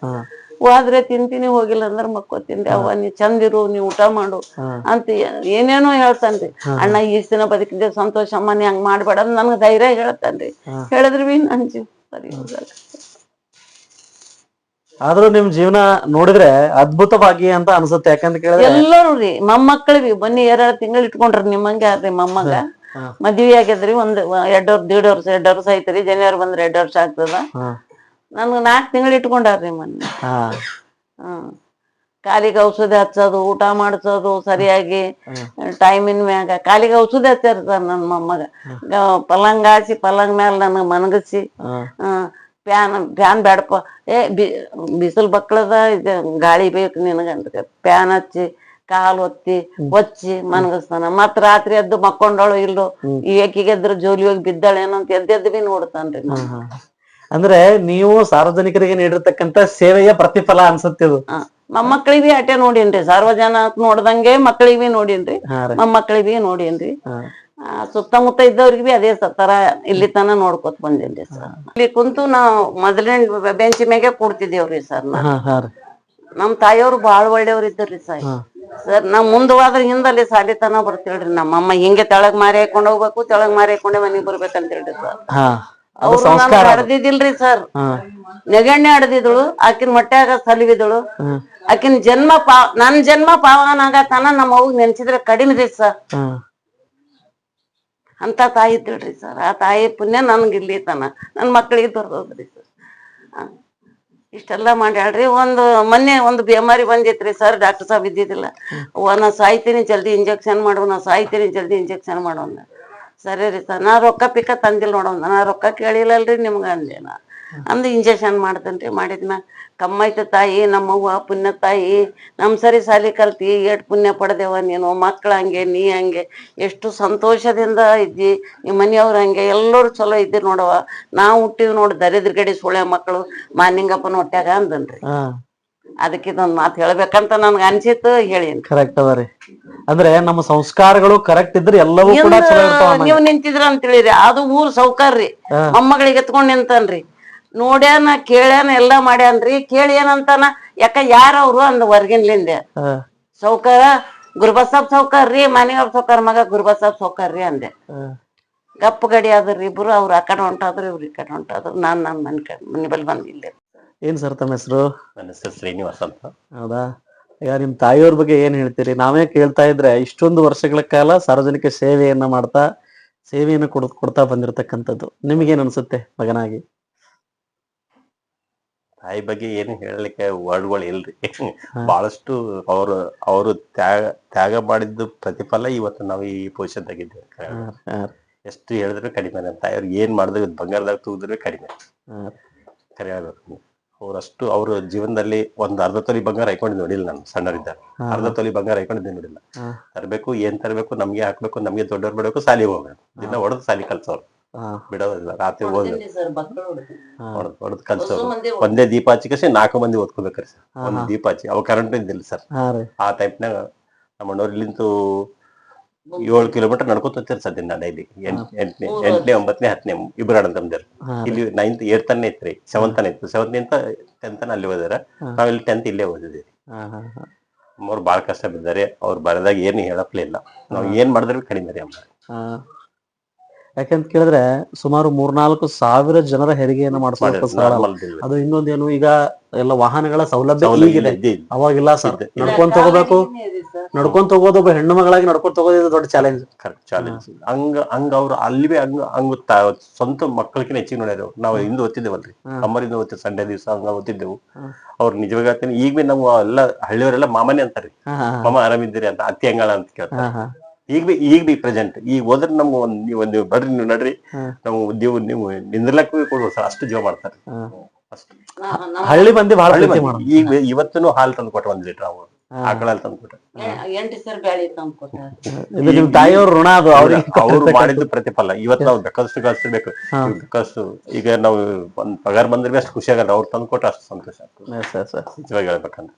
S1: ಹೋದ್ರೆ ತಿಂತೀನಿ ಹೋಗಿಲ್ಲ ಅಂದ್ರ ತಿಂದೆ ಅವ್ವ ನೀ ಚಂದಿರು ನೀ ಊಟ ಮಾಡು ಅಂತ ಏನೇನೋ ಹೇಳ್ತಾನ್ರಿ. ಅಣ್ಣ ಇಷ್ಟ ದಿನ ಬದುಕಿದ್ದೆ ಸಂತೋಷ ಅಮ್ಮ ನೀ ಹಂಗ್ ಮಾಡ್ಬೇಡ ನನ್ಗ ಧೈರ್ಯ ಹೇಳ್ತಾನ್ರಿ. ಹೇಳಿದ್ರಿ ಬಿ ನನ್ ಜೀವ ಸರಿ
S3: ಆದ್ರೂ ನಿಮ್ ಜೀವನ ನೋಡಿದ್ರೆ ಅದ್ಭುತವಾಗಿ ಅಂತ ಅನ್ಸುತ್ತೆ ಯಾಕಂತ ಕೇಳಿದ್ರೆ
S1: ಎಲ್ಲರೂ ರೀ ಮೊಮ್ಮಕ್ಕಳಿವಿ ಬನ್ನಿ ಎರಡ್ ತಿಂಗಳು ಇಟ್ಕೊಂಡ್ರಿ ನಿಮ್ಮಂಗೆ ಆದ್ರಿ ಮೊಮ್ಮಗ. ಮದ್ವಿ ಆಗ್ಯದ್ರಿ ಒಂದ್ ಎರಡ್ ವರ್ಷ ದೇಡ್ ವರ್ಷ ಎರಡ್ ವರ್ಷ ಐತ್ರಿ ಜನವರಿ ಬಂದ್ರೆ ಎರಡ್ ವರ್ಷ ಆಗ್ತದ. ನನ್ಗ ನಾಲ್ಕು ತಿಂಗಳು ಇಟ್ಕೊಂಡಾರ್ರಿ ಮೊನ್ನೆ
S3: ಹಾ.
S1: ಹ್ಮ್ ಕಾಲಿಗೆ ಔಷಧಿ ಹಚ್ಚೋದು ಊಟ ಮಾಡಿಸೋದು ಸರಿಯಾಗಿ ಟೈಮಿನ ಮ್ಯಾಗ. ಕಾಲಿಗೆ ಔಷಧಿ ಹಚ್ಚಾರ ಸರ್ ನನ್ನ ಮೊಮ್ಮಗ. ಗ- ಪಲಂಗ ಹಾಸಿ ಪಲಂಗ್ ಮ್ಯಾಲ ನನಗೆ ಮನಗಿಸಿ
S3: ಹಾ.
S1: ಫ್ಯಾನ್ ಫ್ಯಾನ್ ಬೇಡಪ್ಪ ಏ ಬಿ ಬಿಸಿಲು ಬಕ್ಕಳದ ಇದು ಗಾಳಿ ಬೇಕು ನಿನಗಂತ ಫ್ಯಾನ್ ಹಚ್ಚಿ ಕಾಲ್ ಒತ್ತಿ ಒಚ್ಚಿ ಮನಗಸ್ತಾನ. ಮತ್ ರಾತ್ರಿ ಎದ್ದು ಮಕ್ಕೊಂಡಳು ಇಲ್ಲೋ ಈ ಏಕಿಗೆ ಎದ್ರ ಜೋಲಿ ಹೋಗಿ ಬಿದ್ದಾಳೇನೋ ಅಂತ ಎದ್ದೆದ್ದು ಬಿ ನೋಡ್ತಾನ್ರಿ ನಾನು.
S3: ಅಂದ್ರೆ ನೀವು ಸಾರ್ವಜನಿಕರಿಗೆ ನೀಡಿರ್ತಕ್ಕಂತ ಸೇವೆಯ ಪ್ರತಿಫಲ ಅನ್ಸುತ್ತೆ
S1: ಮೊಮ್ಮಕ್ಕಳಿಗೆ ಬಿ ಅಟೆ ನೋಡಿನ್ರಿ. ಸಾರ್ವಜನ ನೋಡ್ದಂಗೆ ಮಕ್ಕಳಿಗೆ ಭೀ ನೋಡಿನ್ರಿ ನೋಡಿನ್ರಿ ನೋಡೀನ್ರಿ.
S3: ಹಾ.
S1: ಸುತ್ತಮುತ್ತ ಇದ್ದವ್ರಿಗೆ ಬಿ ಅದೇ ತರ ಇಲ್ಲಿ ತನ ನೋಡ್ಕೊತ ಬಂದೇನ್ರಿ ಸರ್. ಇಲ್ಲಿ ಕುಂತು ನಾವು ಮೊದಲಿನ ಬೆಂಚ್ ಮ್ಯಾಗೆ ಕೂಡ್ತಿದ್ದೇವ್ರಿ ಸರ್ ನಮ್ ತಾಯಿಯವ್ರು ಬಾಳ ಒಳ್ಳೆಯವ್ರು ಇದ್ದರ್ರಿ ಸರ್. ಸರ್ ನಾವ್ ಮುಂದವಾದ್ರ ಹಿಂದಲ್ಲಿ ಸಾಲಿ ಸಾಲಿತನ ಬರ್ತೇಳ್ರಿ ನಮ್ಮಮ್ಮ ಹಿಂಗೆ ತೆಳಗ್ ಮಾರಿ ಹಾಕೊಂಡ್ ಹೋಗ್ಬೇಕು ತೆಳಗ್ ಮಾರಿ ಹಾಕೊಂಡೆ ಮನೆಗ್ ಬರ್ಬೇಕಂತ ಹೇಳ್ರಿ ಸರ್ ಅವ್ರು
S3: ಸಂಸ್ಕಾರ ಅದು.
S1: ಹಡ್ದಿದ್ದಿಲ್ರಿ ಸರ್. ನೆಗಣ್ಣೆ ಹಡ್ದಿದಳು ಆಕಿನ ಹೊಟ್ಯಾಗ ಸಲಿವಿದಳು. ಆಕಿನ ಜನ್ಮ ಪಾ ನನ್ ಜನ್ಮ ಪಾವನಾಗತನ ನಮ್ಮ ಅವ್ಗ ನೆನ್ಸಿದ್ರೆ ಕಡಿಮೆ ರೀ ಸರ್.
S3: ಹಾ.
S1: ಅಂತ ತಾಯಿ ಇದ್ದಳ್ರಿ ಸರ್. ಆ ತಾಯಿ ಪುಣ್ಯ ನನ್ಗ ಇಲ್ಲಿ ತನ. ನನ್ ಮಕ್ಳಿಗೆ ದೊರಕೋದ್ರಿ ಸರ್. ಇಷ್ಟೆಲ್ಲ ಮಾಡ್ಯಾಳ್ರಿ. ಒಂದು ಮೊನ್ನೆ ಒಂದು ಬೇಮಾರಿ ಬಂದಿತ್ರಿ ಸರ್. ಡಾಕ್ಟರ್ ಸಾಹೇಬ್ ಇದ್ದಿದ್ದಿಲ್ಲ. ಓ ನಾ ಸಾಯ್ತೀನಿ ಜಲ್ದಿ ಇಂಜೆಕ್ಷನ್ ಮಾಡುವ ನಾ ಸಾಯ್ತೀನಿ ಜಲ್ದಿ ಇಂಜೆಕ್ಷನ್ ಮಾಡುವ ಸರಿ ರೀ, ಸರ್. ನಾ ರೊಕ್ಕ ಪಿಕ್ಕ ತಂದಿಲ್ಲ ನೋಡೋಣ ನಾ ರೊಕ್ಕ ಕೇಳಿಲ್ಲಲ್ರಿ ನಿಮ್ಗೆ ಅಂದೆ ನಾ. ಅಂದು ಇಂಜೆಕ್ಷನ್ ಮಾಡ್ತೇನ್ರಿ ಮಾಡಿದ್ನಾ ಕಮ್ಮೈತೆ ತಾಯಿ, ನಮ್ಮವ್ವ, ಪುಣ್ಯ ತಾಯಿ, ನಮ್ ಸರಿ ಸಾಲಿ ಕಲ್ತಿ ಎಟ್ ಪುಣ್ಯ ಪಡೆದೇವ ನೀನು, ಮಕ್ಳು ಹಂಗೆ, ನೀ ಹಂಗೆ. ಎಷ್ಟು ಸಂತೋಷದಿಂದ ಇದ್ದಿ ನಿಮ್ಮ ಮನೆಯವ್ರು ಹಂಗೆ, ಎಲ್ಲರೂ ಚಲೋ ಇದ್ದಿ ನೋಡವ್ವ. ನಾವು ಹುಟ್ಟಿವಿ ನೋಡಿ ದರಿದ್ರ ಗಡಿ ಸುಳ್ಯ ಮಕ್ಕಳು ಮಾನಿಂಗಪ್ಪನ ಹೊಟ್ಯಾಗ ಅಂದನ್ರಿ. ಅದಕ್ಕೆ ಇದೊಂದು ಮಾತು ಹೇಳ್ಬೇಕಂತ ನನ್ಗೆ ಅನ್ಸಿತ್ತು ಹೇಳಿ
S3: ಕರೆಕ್ಟ್ ಅದ ರೀ. ಅಂದ್ರೆ ನಮ್ಮ ಸಂಸ್ಕಾರಗಳು ಕರೆಕ್ಟ್ ಇದ್ರೆ ಎಲ್ಲವೂ ಕೂಡ ಚಲೋ ಇರ್ತಾವ
S1: ನೀವು ನಿಂತಿದ್ರ ಅಂತ ಹೇಳಿರಿ ಅದು ಊರ್ ಸೌಕಾರ್ರಿ. ಮೊಮ್ಮಗಳಿಗೆ ಎತ್ಕೊಂಡ್ ನಿಂತನ್ರಿ ನೋಡ್ಯಾನ ಕೇಳ್ಯಾನ ಎಲ್ಲಾ ಮಾಡ್ಯಾನ್ರಿ ಕೇಳಿ ಏನಂತಾನ ಯಾಕ ಯಾರವ್ರು ಅಂದ ಹೊರ್ಗಿನ್ಲಿಂದೆ
S3: ಸೌಕಾರ
S1: ಸೌಕರ ಸೌಕಾರ್ರಿ ಸೌಕರ್ ರೀ ಮನೆಯವ್ರ ಸೌಕರ್ ಮಗ ಗುರುಬಸಪ್ ಸೌಕರ್ ರೀ ಅಂದೆ. ಗಪ್ಪ ಗಡಿ ಆದ್ರಿ ಇಬ್ರು ಅವ್ರು ಆ ಕಡೆ ಹೊಂಟಾದ್ರು ಇವ್ರು ಈ ಕಡೆ ಹೊಂಟಾದ್ರು. ನಾನ್ ನನ್ನ ಮನೆ ಕಡೆ ಮನೆ ಬಲ್ಲಿ ಬಂದಿಲ್ಲ
S3: ಏನ್ ಸರ್ ತಮ್ಮ ಹೆಸರು?
S2: ನನ್ನ ಹೆಸರು ಶ್ರೀನಿವಾಸ್ ಅಂತ.
S3: ಹೌದಾ? ಈಗ ನಿಮ್ ತಾಯಿಯವ್ರ ಬಗ್ಗೆ ಏನ್ ಹೇಳ್ತೀರಿ? ನಾವೇ ಕೇಳ್ತಾ ಇದ್ರೆ ಇಷ್ಟೊಂದು ವರ್ಷಗಳ ಕಾಲ ಸಾರ್ವಜನಿಕ ಸೇವೆಯನ್ನ ಮಾಡ್ತಾ ಸೇವೆಯನ್ನು ಕೊಡ್ ಕೊಡ್ತಾ ಬಂದಿರತಕ್ಕಂಥದ್ದು. ನಿಮಗೇನ್ ಅನ್ಸುತ್ತೆ ಮಗನಾಗಿ?
S2: ತಾಯಿ ಬಗ್ಗೆ ಏನು ಹೇಳಲಿಕ್ಕೆ ವರ್ಡ್ಗಳು ಇಲ್ರಿ. ಬಹಳಷ್ಟು ಅವರು ಅವರು ತ್ಯಾಗ ತ್ಯಾಗ ಮಾಡಿದ್ದು ಪ್ರತಿಫಲ ಇವತ್ತು ನಾವು ಈ ಪೊಸಿಷನ್ ತೆಗಿದ್ದೇವೆ. ಎಷ್ಟು ಹೇಳಿದ್ರು ಕಡಿಮೆ ನಮ್ಮ ತಾಯಿಯವ್ರು ಏನ್ ಮಾಡಿದ್ರು ಬಂಗಾರದಾಗ ತೂಗಿದ್ರು ಕಡಿಮೆ. ಕರೆ ಹೇಳ್ಬೇಕು ಅವ್ರಷ್ಟು ಅವ್ರ ಜೀವನದಲ್ಲಿ ಒಂದ್ ಅರ್ಧ ತೊಲಿ ಬಂಗಾರ ಹಾಕೊಂಡು ನೋಡಿಲ್ಲ ನಾನು ಸಣ್ಣರಿದ್ದ ಅರ್ಧ ತೊಲಿ ಬಂಗಾರ ಹಾಕೊಂಡಿದ್ದೆ ನೋಡಿಲ್ಲ. ತರಬೇಕು ಏನ್ ತರಬೇಕು ನಮ್ಗೆ ಹಾಕ್ಬೇಕು ನಮ್ಗೆ ದೊಡ್ಡವ್ರು ಬಿಡಬೇಕು ಸಾಲಿಗೆ ಹೋಗ್ಬೇಕು. ದಿನ ಹೊಡೆದು ಸಾಲಿ ಕಲ್ಸೋರು. ಬಿಡೋದಿಲ್ಲ ರಾತ್ರಿ ಓದ್
S1: ಸರ್ ಮಕ್ಕಳು ಹುಡುಗ
S3: ಹಾ.
S2: ಹೊಡೆದ್ ಹೊಡೆದ್ ಕಲ್ಸೋರು. ಒಂದೇ ದೀಪ ಹಚ್ಚಿಕಸಿ ನಾಲ್ಕು ಮಂದಿ ಓದ್ಕೋಬೇಕ್ರಿ ಸರ್. ಒಂದ್. ದೀಪ ಹಚ್ಚಿ ಅವ್ ಕರೆಂಟ್ ಇದ್ದಿಲ್ಲ ಸರ್. ಆ ಟೈಪ್ನಾಗ ನಮ್ಮ ಅಣ್ಣವ್ರು ಇಲ್ಲಿಂತೂ ಏಳು ಕಿಲೋಮೀಟರ್ ನಡ್ಕೊತ ಸದ್ಯ ದಿನ ಡೈಲಿ ಎಂಟನೇ ಎಂಟನೇ ಒಂಬತ್ತನೇ ಹತ್ತನೇ ಇಬ್ಬರು ಅಣ್ಣ ತಮ್ಮದಿರು ಇಲ್ಲಿ ನೈನ್ತ್ ಏಟ್ ತನ ಇತ್ರಿ ಸೆವೆಂತ್ ತನ ಇತ್ತು. ಸೆವೆಂತ್ ನಿಂತ ಟೆಂತ್ ಅಲ್ಲಿ ಓದಾರ
S3: ನಾವು
S2: ನಾವ್ ಇಲ್ಲಿ ಟೆಂತ್ ಇಲ್ಲೇ
S3: ಓದಿದಿರಿ.
S2: ಅವ್ರು ಬಾಳ ಕಷ್ಟ ಬಿದ್ದಾರೆ. ಅವ್ರು ಬರದಾಗ ಏನು ಹೇಳಪ್ಲೇ ಇಲ್ಲ. ನಾವ್ ಏನ್ ಮಾಡಿದ್ರು ಕಡಿಮೆ ರೀ ಅಮ್ಮ.
S3: ಯಾಕಂತ ಕೇಳಿದ್ರೆ ಸುಮಾರು ಮೂರ್ನಾಲ್ಕು ಸಾವಿರ ಜನರ ಹೆರಿಗೆಯನ್ನ ಮಾಡಿಸೋದಕ್ಕೆ
S2: ಸರಳ.
S3: ಅದು ಇನ್ನೊಂದೇನು ಈಗ ಎಲ್ಲ ವಾಹನಗಳ ಸೌಲಭ್ಯ ಈಗಿದೆ. ಅವಾಗಿಲ್ಲ ಸರ್
S2: ನಡ್ಕೊಂಡ್
S3: ನಡ್ಕೊಂತ ಹೋಗ್ಬೇಕು ನಡ್ಕೊಂತ ಹೋಗೋದು ಒಬ್ಬ ಹೆಣ್ಣು ಮಗಳಾಗಿ ನಡ್ಕೊಂತ ಹೋಗೋದು ದೊಡ್ಡ ಚಾಲೆಂಜ್
S2: ಕರೆಕ್ಟ್ ಚಾಲೆಂಜ್ ಹಂಗ ಹಂಗ ಅವ್ರು ಅಲ್ಲಿ ಹಂಗ ಹಂಗ ತಾ- ಸ್ವಂತ ಮಕ್ಕಳಿಗೆ ಹೆಚ್ಚಿಗೆ ನೋಡ್ಯಾರ. ಅವ್ರು. ನಾವು ಹಿಂದೆ ಓದ್ತಿದ್ದೇವಲ್ರಿ.
S3: ಹ್ಮ್.
S2: ಅಮ್ಮರಿಂದ ಓದ್ತಿದ್ವಿ ಸಂಡೆ ದಿವಸ ಹಂಗ ಓದ್ತಿದ್ದೆವು. ಅವ್ರು ನಿಜವಾಗ ಈಗ ನಾವು ಎಲ್ಲ ಹಳ್ಳಿಯವರೆಲ್ಲ ಮಾಮನೆ ಅಂತಾರೆ. ಮಾಮ ಆರಾಮಿದ್ದೀರಿ ಅಂತ ಅತ್ತಿ ಹಂಗಾಳ ಅಂತ ಕೇಳ್ತಾರೆ. ಈಗ ಬಿ ಈಗ ಬಿ ಪ್ರೆಸೆಂಟ್ ಈಗ ಹೋದ್ರೆ ನಮ್ಗೆ ಒಂದ್ ನೀವು ಒಂದು ಬರ್ರಿ ನೀವು ನಡ್ರಿ. ನಾವು ನೀವು ನೀವು ನಿಂದ್ರಲಕ್ಕೂ ಕೊಡ್ಬೋದು ಸರ್. ಅಷ್ಟು ಜೀವ ಮಾಡ್ತಾರೆ. ಅಷ್ಟು.
S3: ಹಳ್ಳಿ ಮಂದಿ ಬಹಳ
S2: ಹಳ್ಳಿ
S3: ಪ್ರೀತಿ
S2: ಮಂದಿ. ಈಗ ಇವತ್ತೂ ಹಾಲು ತಂದು ಕೊಟ್ಟ ಒಂದ್ ಲೀಟರ್ ಅವ್ರು ಆಕಳಲ್ಲಿ ತಂದು ಕೊಟ್ಟ
S1: ಎಂಟು ಸರ್ ಬ್ಯಾಳಿ ತಂದು
S3: ಇದು ನಿಮ್ ತಾಯಿಯವ್ರ ಋಣ ಅದು
S2: ಅವ್ರು ಮಾಡಿದ್ದು ಪ್ರತಿಫಲ. ಇವತ್ತು ನಾವು ಬೇಕಷ್ಟು ಕಳಿಸ್ತಿರ್ಬೇಕು ಬೇಕಷ್ಟು ಈಗ ನಾವು ಒಂದ್ ಪಗಾರ ಬಂದ್ರೆ ಅಷ್ಟು ಖುಷಿ ಆಗಲ್ಲ. ಅವ್ರು ತಂದು ಕೊಟ್ಟ ಅಷ್ಟು ಸಂತೋಷ. ನಿಜವಾಗಿ ಹೇಳ್ಬೇಕಂದ್ರೆ.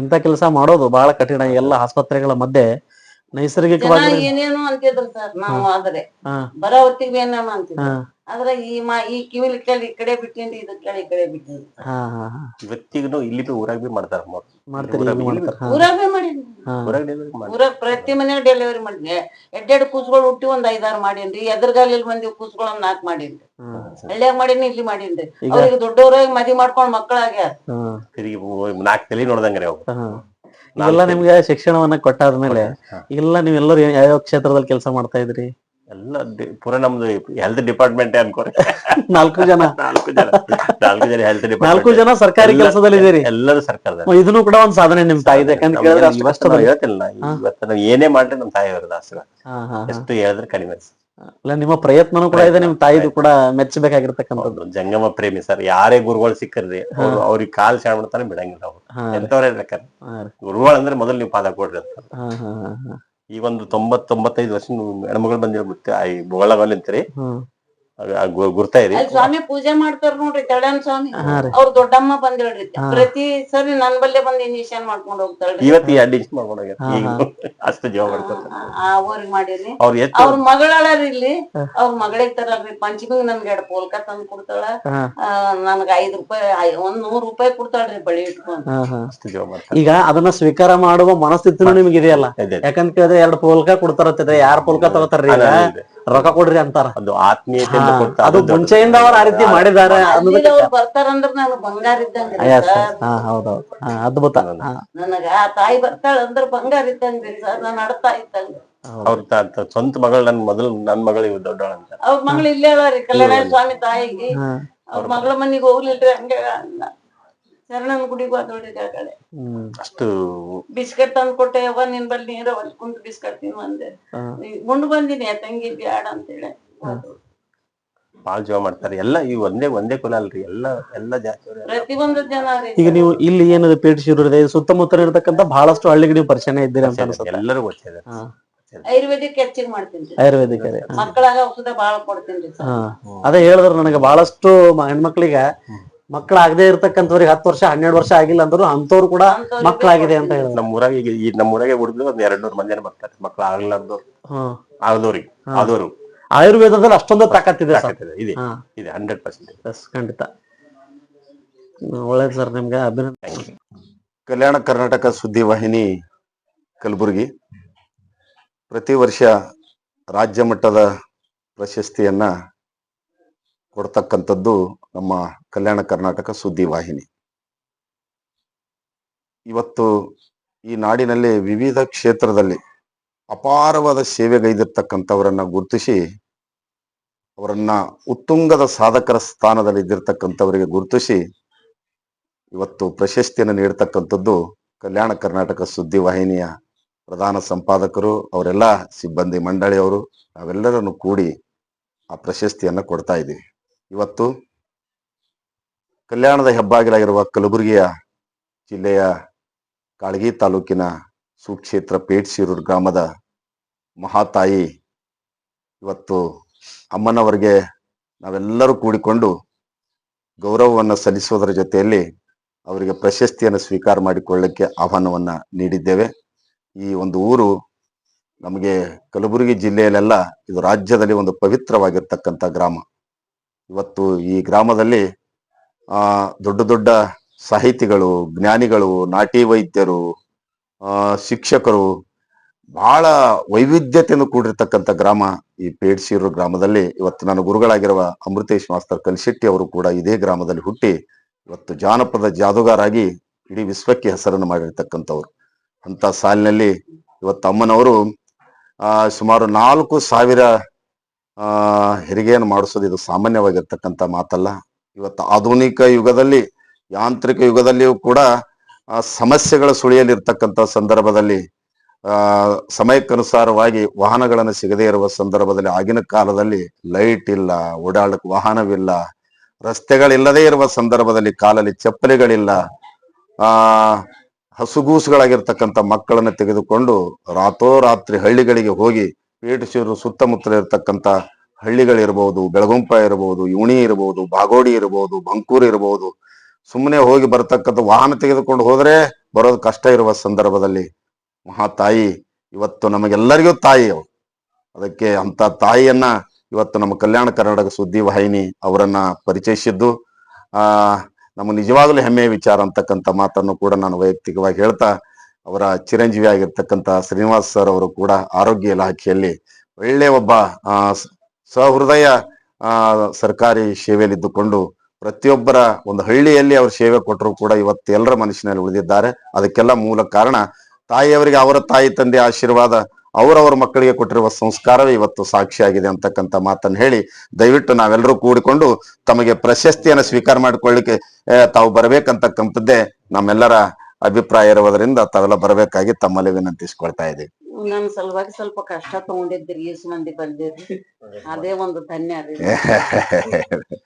S3: ಇಂಥ ಕೆಲಸ ಮಾಡೋದು ಬಹಳ ಕಠಿಣ. ಎಲ್ಲ ಆಸ್ಪತ್ರೆಗಳ ಮಧ್ಯೆ
S1: ಜನ
S3: ನೈಸರ್ಗಿಕವಾಗಿ
S1: ಏನೇನು ಅಂತಿದ್ರು ಸರ್ ನಾವು ಆದ್ರೆ.
S3: ಹಾ.
S1: ಬರೋ ಹೊತ್ತಿಗೆ ಏನೇನು ಅಂತಿದ್ರು
S3: ಹಾ.
S1: ಆದ್ರೆ ಈ ಮಾ ಈ ಕಿವಿಲಿ ಕೇಳಿ ಈ ಕಡೆ ಬಿಟ್ಟಿಂದ ಇದು ಕೇಳಿ ಈ ಕಡೆ ಬಿಟ್ಟಿಂಡಿ.
S3: ಹಾ ಹಾ ಹಾ.
S2: ಇವತ್ತಿಗೂ ಇಲ್ಲಿ ಬಿ ಊರಾಗ ಬಿ ಮಾಡ್ತಾರ
S3: ಮಾಡ್ತೀರಿ ಈಗ ಮಾಡ್ತಾರೆ. ಹಾ.
S1: ಊರಾಗ ಬಿ ಮಾಡೀನಿ.
S3: ಹಾ.
S2: ಊರಾಗ
S1: ಊರಾಗ ಪ್ರತಿ ಮನೆಯಾಗ ಡೆಲಿವರಿ ಮಾಡಿದ್ವಿ ಎಡ್ಡೆಡ್ ಕೂಸ್ಗಳು ಹುಟ್ಟಿ ಒಂದ್ ಐದಾರು ಮಾಡಿನ್ರಿ. ಎದುರ್ಗಾಲಿಲ್ ಬಂದಿವ್ ಕೂಸ್ಗಳು ಒಂದ್ ನಾಲ್ಕು ಮಾಡೀನ್ರಿ.
S3: ಹಾ.
S1: ಹಳ್ಳಿಯಾಗ ಮಾಡೀನಿ ಇಲ್ಲಿ ಮಾಡಿನ್ರಿ.
S3: ಈಗ-
S1: ಅವ್ರಿಗೆ ದೊಡ್ಡವ್ರಾಗಿ ಮದಿ ಮಾಡ್ಕೊಂಡ್ ಮಕ್ಕಳಾಗ್ಯಾರ
S3: ನಾಕ್
S2: ತಿರುಗಿ ನಾಲ್ಕು ತಲೆ ನೋಡ್ದಂಗ್ರಿ
S3: ಹಾ. ಈಗೆಲ್ಲ ನಿಮ್ಗೆ ಶಿಕ್ಷಣವನ್ನ ಕೊಟ್ಟಾದ್ಮೇಲೆ
S2: ಇಲ್ಲ
S3: ನೀವ್ ನೀವೆಲ್ಲರೂ ಯಾವ ಕ್ಷೇತ್ರದಲ್ಲಿ ಕೆಲಸ ಮಾಡ್ತಾ ಇದ್ರಿ?
S2: ಎಲ್ಲ ಪೂರ ನಮ್ದು ಹೆಲ್ತ್ ಡಿಪಾರ್ಟ್ಮೆಂಟ್ ಅನ್ಕೋರಿ.
S3: ನಾಲ್ಕು ಜನ?
S2: ನಾಲ್ಕು ಜನ. ನಾಲ್ಕು ಜನ ಹೆಲ್ತ್
S3: ನಾಲ್ಕು ಜನ ಸರ್ಕಾರಿ ಕೆಲಸದಲ್ಲಿ ಇದೀರಿ
S2: ಎಲ್ಲರೂ ಸರ್ಕಾರದ
S3: ಇದನ್ನು ಕೂಡ ಒಂದು ಸಾಧನೆ ನಿಮ್ ತಾಯಿ ಯಾಕಂತ
S2: ನಾವು ಹೇಳ್ತಿಲ್ಲ. ಇವತ್ತು ನಾವು ಏನೇ ಮಾಡ್ರಿ ನಮ್ಮ ತಾಯಿ ಅವರ
S3: ದಾಸರ ಹಾ ಹಾ.
S2: ಎಷ್ಟು ಹೇಳಿದ್ರೆ ಕಡಿಮೆ
S3: ಅಲ್ಲ ನಿಮ್ಮ ಪ್ರಯತ್ನನೂ ಕೂಡ ಇದೆ ನಿಮ್ ತಾಯಿದು ಕೂಡ ಮೆಚ್ಚಬೇಕಾಗಿರ್ತಕ್ಕಂಥದ್ದು.
S2: ಜಂಗಮ ಪ್ರೇಮಿ ಸರ್. ಯಾರೇ ಗುರುಗಳು ಸಿಕ್ಕರ್ರಿ ಅವ್ರು ಅವ್ರಿಗೆ ಕಾಲ್ ಮಾಡ್ತಾನೆ ಬಿಡಂಗಿಲ್ಲ ಅವ್ರು. ಎಂತವ್ರೇ ಬೇಕಾರೆ. ಗುರುಗಳು ಅಂದ್ರೆ ಮೊದಲು ನೀವು ಪಾದ ಕೊಡ್ರಿ ಅಂತ. ಈ ಒಂದು ತೊಂಬತ್ ತೊಂಬತ್ತೈದು ವರ್ಷ ಹೆಣ್ಮಗಳು ಬಂದಿರೋ ಗೊತ್ತ ಈ ಬೊಗಳಗಲ್ ನಿಂತ್ರಿ
S3: ಹ್ಮ್
S2: ಗುರ್ತಾ ಇರಿ.
S1: ಸ್ವಾಮಿ ಪೂಜೆ ಮಾಡ್ತಾರ ನೋಡ್ರಿ ತಳನ್ ಸ್ವಾಮಿ. ಅವ್ರ ದೊಡ್ಡಮ್ಮ ಬಂದೇಳ್ರಿ. ಪ್ರತಿ ಸರಿ ನನ್ ಬಲ್ಲೆ ಬಂದ್ ಇಂಜೆಕ್ಷನ್ ಮಾಡ್ಕೊಂಡ್ ಹೋಗ್ತಾಳ್ರಿ.
S2: ಇವತ್ತು ಈ ಮಾಡ್ಕೊಂಡು ಹೋಗ್ಯಾರ. ಅಷ್ಟು ಜೀವ ಮಾಡ್ತಾರೆ
S1: ಆ- ಆ ಊರಿಗೆ ಮಾಡೀನಿ
S2: ಅವ್ರು
S1: ಮಗಳಳ್ರಿ ಇಲ್ಲಿ. ಅವ್ರ ಮಗಳಿಗೆ ತರಲ್ರಿ. ಪಂಚಮಿಗ್ ನನ್ಗೆ ಎರಡು ಪೋಲ್ಕ ತಂದ್ ಕೊಡ್ತಾಳ. ನನ್ಗ ಐದ್ ರೂಪಾಯಿ ಒಂದ್ ನೂರ್ ರೂಪಾಯಿ ಕೊಡ್ತಾಳ್ರಿ ಬಳಿ ಇಟ್ಕೊಂಡು.
S2: ಮಾಡ್ತಾರೆ
S3: ಈಗ ಅದನ್ನ ಸ್ವೀಕಾರ ಮಾಡುವ ಮನಸ್ಥಿತಿನೂ ನಿಮ್ಗೆ ಇದೆಯಲ್ಲ
S2: ಇದೆ, ಇದೆ.
S3: ಯಾಕಂತ ಕೇಳಿದ್ರೆ ಎರಡು ಪೋಲ್ಕ ಕೊಡ್ತಾರ ಯಾರ ಪೋಲ್ಕ ತಗೋತಾರ್ರಿ. ರೊಕ್ಕ ಕೊಡ್ರಿ ಅಂತಾರ.
S2: ಅದು ಆತ್ಮೀಯತೆ
S3: ಅದು ಮುಂಚೆಯಿಂದ ಅವ್ರು ಆ ರೀತಿ ಮಾಡಿದ್ದಾರೆ
S1: ಬರ್ತಾರಂದ್ರ ನಾನು ಬಂಗಾರ
S3: ಹೌದೌದು. ಅದ್ಭುತ.
S1: ನನಗ ಆ ತಾಯಿ ಬರ್ತಾಳ ಅಂದ್ರ ಬಂಗಾರ ಇದ್ದಂಗ್ರಿ ಸರ್. ನಾನು ಅಡ್ತಾ ಇದ್ದಂಗ
S2: ಅವ್ರ ಸ್ವಂತ ಮಗಳ ನನ್ ಮೊದಲು ನನ್ ಮಗಳು ಇವ್ ದೊಡ್ಡವಳ ಅಂತ
S1: ಅವ್ರ ಮಗಳು ಇಲ್ಲೇ ಅದಾರಿ ಕಲ್ಯಾಣ ಸ್ವಾಮಿ ತಾಯಿಗೆ ಅವ್ರ ಮಗಳ ಮನಿಗೆ ಹೋಗ್ಲಿಲ್ರಿ ಹಂಗೆ ಶರಣನ ಗುಡಿಗೂ
S3: ಹ್ಮ್
S2: ಅಷ್ಟು
S1: ಬಿಸ್ಕೆಟ್ ತಂದು ಕೊಟ್ಟೆ ಯವ್ವ ನಿನ್ ಬಲ್ಲಿ ನೀರ ಹೊಲ್ಕೊಂಡ್ ಬಿಸ್ಕೆಟ್ ತಿನ್ನು ಅಂದೆ. ಉಂಡ್ ಬಂದಿನಿ ತಂಗಿ ಬ್ಯಾಡ ಅಂತೇಳಿ.
S2: ಬಾಳ ಜೀವ ಮಾಡ್ತಾರೆ. ಎಲ್ಲ ಈ ಒಂದೇ ಒಂದೇ ಕುಲ ಅಲ್ರಿ. ಎಲ್ಲ ಎಲ್ಲ
S1: ಪ್ರತಿಯೊಂದು ಜನ
S3: ಈಗ ನೀವು ಇಲ್ಲಿ ಏನದು ಪೇಟ್ ಶಿವರು ಇದೆ ಸುತ್ತಮುತ್ತ ಇರತಕ್ಕಂತ ಬಹಳಷ್ಟು ಹಳ್ಳಿಗೆ ನೀವು ಪರಿಚಯ ಇದ್ದೀರಿ ಅಂತ ಅನ್ಸುತ್ತೆ.
S2: ಎಲ್ಲರೂ ಗೊತ್ತಿದೆ.
S1: ಆಯುರ್ವೇದಿಕ್ ಹೆಚ್ಚಿಗೆ ಮಾಡ್ತೀನಿ
S3: ಆಯುರ್ವೇದಿಕ್.
S1: ಮಕ್ಕಳಾಗ ಔಷಧ ಬಹಳ ಕೊಡ್ತೀನಿ
S3: ಅದೇ ಹೇಳಿದ್ರು ನನಗೆ ಬಹಳಷ್ಟು ಹೆಣ್ಮಕ್ಳಿಗೆ ಮಕ್ಕಳಾಗದೆ ಇರ್ತಕ್ಕಂಥವ್ರಿಗೆ ಹತ್ತು ವರ್ಷ ಹನ್ನೆರಡು ವರ್ಷ ಆಗಿಲ್ಲ ಅಂದ್ರು ಅಂತವ್ರು ಕೂಡ
S1: ಮಕ್ಳಾಗಿದೆ
S3: ಮಕ್ಕಳಾಗಿದೆ ಅಂತ ಹೇಳಿದ್ರು.
S2: ನಮ್ಮ ಊರಾಗ ಈಗ ಈ ನಮ್ಮ ಊರಾಗೆ ಹುಡುಗ್ರು ಒಂದ್ ಎರಡ್ ನೂರ್ ಮಂದಿ ಬರ್ತಾರೆ ಮಕ್ಳು ಆಗ್ಲಾರ್ದವ್ರು ಆಗದವ್ರಿಗೆ ಆದವರು.
S3: ಆಯುರ್ವೇದದಲ್ಲಿ ಅಷ್ಟೊಂದು ತಾಕತ್ತಿದೆ ಸರ್.
S2: ಇದೆ. ಇದೆ. ಹಂಡ್ರೆಡ್ ಪರ್ಸೆಂಟ್
S3: ಖಂಡಿತ. ಒಳ್ಳೇದು ಸರ್ ನಿಮ್ಗೆ. ಅಭಿನಂದನೆ
S4: ಕಲ್ಯಾಣ ಕರ್ನಾಟಕ ಸುದ್ದಿವಾಹಿನಿ ಕಲಬುರಗಿ. ಪ್ರತಿ ವರ್ಷ ರಾಜ್ಯ ಮಟ್ಟದ ಪ್ರಶಸ್ತಿಯನ್ನ ಕೊಡ್ತಕ್ಕಂಥದ್ದು ನಮ್ಮ ಕಲ್ಯಾಣ ಕರ್ನಾಟಕ ಸುದ್ದಿವಾಹಿನಿ ಇವತ್ತು ಈ ನಾಡಿನಲ್ಲಿ ವಿವಿಧ ಕ್ಷೇತ್ರದಲ್ಲಿ ಅಪಾರವಾದ ಸೇವೆಗೈದಿರ್ತಕ್ಕಂಥವರನ್ನ ಗುರುತಿಸಿ, ಅವರನ್ನ ಉತ್ತುಂಗದ ಸಾಧಕರ ಸ್ಥಾನದಲ್ಲಿ ಇದ್ದಿರ್ತಕ್ಕಂಥವರಿಗೆ ಗುರುತಿಸಿ, ಇವತ್ತು ಪ್ರಶಸ್ತಿಯನ್ನು ನೀಡತಕ್ಕಂಥದ್ದು ಕಲ್ಯಾಣ ಕರ್ನಾಟಕ ಸುದ್ದಿವಾಹಿನಿಯ ಪ್ರಧಾನ ಸಂಪಾದಕರು, ಅವರೆಲ್ಲ ಸಿಬ್ಬಂದಿ ಮಂಡಳಿಯವರು, ನಾವೆಲ್ಲರನ್ನು ಕೂಡಿ ಆ ಪ್ರಶಸ್ತಿಯನ್ನು ಕೊಡ್ತಾ ಇದ್ದೀವಿ. ಇವತ್ತು ಕಲ್ಯಾಣದ ಹೆಬ್ಬಾಗಿಲಾಗಿರುವ ಕಲಬುರಗಿಯ ಜಿಲ್ಲೆಯ ಕಾಳಗಿ ತಾಲೂಕಿನ ಸುಕ್ಷೇತ್ರ ಪೇಟ್ಸೀರೂರು ಗ್ರಾಮದ ಮಹಾತಾಯಿ ಇವತ್ತು ಅಮ್ಮನವರಿಗೆ ನಾವೆಲ್ಲರೂ ಕೂಡಿಕೊಂಡು ಗೌರವವನ್ನು ಸಲ್ಲಿಸುವುದರ ಜೊತೆಯಲ್ಲಿ ಅವರಿಗೆ ಪ್ರಶಸ್ತಿಯನ್ನು ಸ್ವೀಕಾರ ಮಾಡಿಕೊಳ್ಳಕ್ಕೆ ಆಹ್ವಾನವನ್ನು ನೀಡಿದ್ದೇವೆ. ಈ ಒಂದು ಊರು ನಮಗೆ ಕಲಬುರಗಿ ಜಿಲ್ಲೆಯಲ್ಲೆಲ್ಲ ಇದು ರಾಜ್ಯದಲ್ಲಿ ಒಂದು ಪವಿತ್ರವಾಗಿರ್ತಕ್ಕಂಥ ಗ್ರಾಮ. ಇವತ್ತು ಈ ಗ್ರಾಮದಲ್ಲಿ, ಆ, ದೊಡ್ಡ ದೊಡ್ಡ ಸಾಹಿತಿಗಳು, ಜ್ಞಾನಿಗಳು, ನಾಟಿ ವೈದ್ಯರು ಶಿಕ್ಷಕರು, ಬಹಳ ವೈವಿಧ್ಯತೆಯನ್ನು ಕೂಡಿರ್ತಕ್ಕಂಥ ಗ್ರಾಮ ಈ ಪೇಡ್ಸೀರು ಗ್ರಾಮದಲ್ಲಿ. ಇವತ್ತು ನಾನು ಗುರುಗಳಾಗಿರುವ ಅಮೃತೇಶ್ ಮಾಸ್ತರ್ ಕಲ್ಶೆಟ್ಟಿ ಅವರು ಕೂಡ ಇದೇ ಗ್ರಾಮದಲ್ಲಿ ಹುಟ್ಟಿ, ಇವತ್ತು ಜಾನಪದ ಜಾದುಗಾರಾಗಿ ಇಡೀ ವಿಶ್ವಕ್ಕೆ ಹೆಸರನ್ನು ಮಾಡಿರ್ತಕ್ಕಂಥವ್ರು. ಅಂತ ಸಾಲಿನಲ್ಲಿ ಇವತ್ತು ಅಮ್ಮನವರು ಸುಮಾರು ನಾಲ್ಕು ಸಾವಿರ ಹೆರಿಗೆಯನ್ನು ಮಾಡಿಸೋದು ಇದು ಸಾಮಾನ್ಯವಾಗಿರ್ತಕ್ಕಂಥ ಮಾತಲ್ಲ. ಇವತ್ತು ಆಧುನಿಕ ಯುಗದಲ್ಲಿ, ಯಾಂತ್ರಿಕ ಯುಗದಲ್ಲಿಯೂ ಕೂಡ ಸಮಸ್ಯೆಗಳ ಸುಳಿಯಲಿರ್ತಕ್ಕಂಥ ಸಂದರ್ಭದಲ್ಲಿ ಸಮಯಕ್ಕನುಸಾರವಾಗಿ ವಾಹನಗಳನ್ನು ಸಿಗದೇ ಇರುವ ಸಂದರ್ಭದಲ್ಲಿ ಆಗಿನ ಕಾಲದಲ್ಲಿ ಲೈಟ್ ಇಲ್ಲ ಓಡಾಡಕ್ಕೆ ವಾಹನವಿಲ್ಲ, ರಸ್ತೆಗಳಿಲ್ಲದೇ ಇರುವ ಸಂದರ್ಭದಲ್ಲಿ ಕಾಲಲ್ಲಿ ಚಪ್ಪಲಿಗಳಿಲ್ಲ, ಆ, ಹಸುಗೂಸುಗಳಾಗಿರ್ತಕ್ಕಂಥ ಮಕ್ಕಳನ್ನು ತೆಗೆದುಕೊಂಡು ರಾತ್ರೋರಾತ್ರಿ ಹಳ್ಳಿಗಳಿಗೆ ಹೋಗಿ ಪೇಟಶೂರು ಸುತ್ತಮುತ್ತಲ ಇರತಕ್ಕಂಥ ಹಳ್ಳಿಗಳಿರ್ಬೋದು, ಬೆಳಗುಂಪ ಇರಬಹುದು ಇವಣಿ ಇರಬಹುದು ಬಾಗೋಡಿ ಇರಬಹುದು ಬಂಕೂರು ಇರಬಹುದು ಸುಮ್ಮನೆ ಹೋಗಿ ಬರತಕ್ಕಂಥ ವಾಹನ ತೆಗೆದುಕೊಂಡು ಹೋದ್ರೆ ಬರೋದು ಕಷ್ಟ ಇರುವ ಸಂದರ್ಭದಲ್ಲಿ. ಮಹಾ ತಾಯಿ, ಇವತ್ತು ನಮಗೆಲ್ಲರಿಗೂ ತಾಯಿ ಅವರು ಅದಕ್ಕೆ ಅಂತ ತಾಯಿಯನ್ನ ಇವತ್ತು ನಮ್ಮ ಕಲ್ಯಾಣ ಕರ್ನಾಟಕ ಸುದ್ದಿ ವಾಹಿನಿ ಅವರನ್ನ ಪರಿಚಯಿಸಿದ್ದು, ಆ, ನಮ್ಮ ನಿಜವಾಗಲೂ ಹೆಮ್ಮೆಯ ವಿಚಾರ ಅಂತಕ್ಕಂಥ ಮಾತನ್ನು ಕೂಡ ನಾನು ವೈಯಕ್ತಿಕವಾಗಿ ಹೇಳ್ತಾ ಅವರ ಚಿರಂಜೀವಿ ಆಗಿರ್ತಕ್ಕಂಥ ಶ್ರೀನಿವಾಸ್ ಸರ್ ಅವರು ಕೂಡ ಆರೋಗ್ಯ ಇಲಾಖೆಯಲ್ಲಿ ಒಳ್ಳೆಯ ಒಬ್ಬ ಸಹೃದಯ ಸರ್ಕಾರಿ ಸೇವೆಯಲ್ಲಿ ಇದ್ದುಕೊಂಡು ಪ್ರತಿಯೊಬ್ಬರ ಒಂದು ಹಳ್ಳಿಯಲ್ಲಿ ಅವರು ಸೇವೆ ಕೊಟ್ಟರು ಕೂಡ ಇವತ್ತು ಎಲ್ಲರ ಮನಸ್ಸಿನಲ್ಲಿ ಉಳಿದಿದ್ದಾರೆ. ಅದಕ್ಕೆಲ್ಲ ಮೂಲ ಕಾರಣ ತಾಯಿಯವರಿಗೆ ಅವರ ತಾಯಿ ತಂದೆ ಆಶೀರ್ವಾದ ಅವರವರ ಮಕ್ಕಳಿಗೆ ಕೊಟ್ಟಿರುವ ಸಂಸ್ಕಾರವೇ ಇವತ್ತು ಸಾಕ್ಷಿಯಾಗಿದೆ ಅಂತಕ್ಕಂಥ ಮಾತನ್ನು ಹೇಳಿ ದಯವಿಟ್ಟು ನಾವೆಲ್ಲರೂ ಕೂಡಿಕೊಂಡು ತಮಗೆ ಪ್ರಶಸ್ತಿಯನ್ನು ಸ್ವೀಕಾರ ಮಾಡಿಕೊಳ್ಳಿಕ್ಕೆ ತಾವು ಬರಬೇಕಂತಕ್ಕಂಥದ್ದೇ ನಮ್ಮೆಲ್ಲರ ಅಭಿಪ್ರಾಯ ಇರುವುದರಿಂದ ತಾವೆಲ್ಲ ಬರಬೇಕಾಗಿ ತಮ್ಮಲ್ಲಿ ವಿನಂತಿಸಿಕೊಳ್ತಾ ಇದೆ
S1: ನನ್ನ ಸಲುವಾಗಿ ಸ್ವಲ್ಪ ಕಷ್ಟ ತಗೊಂಡಿದ್ರಿ ಈಸ್ ಮಂದಿ ಬಂದಿದ್ರಿ ಅದೇ ಒಂದು ಧನ್ಯ ರೀ.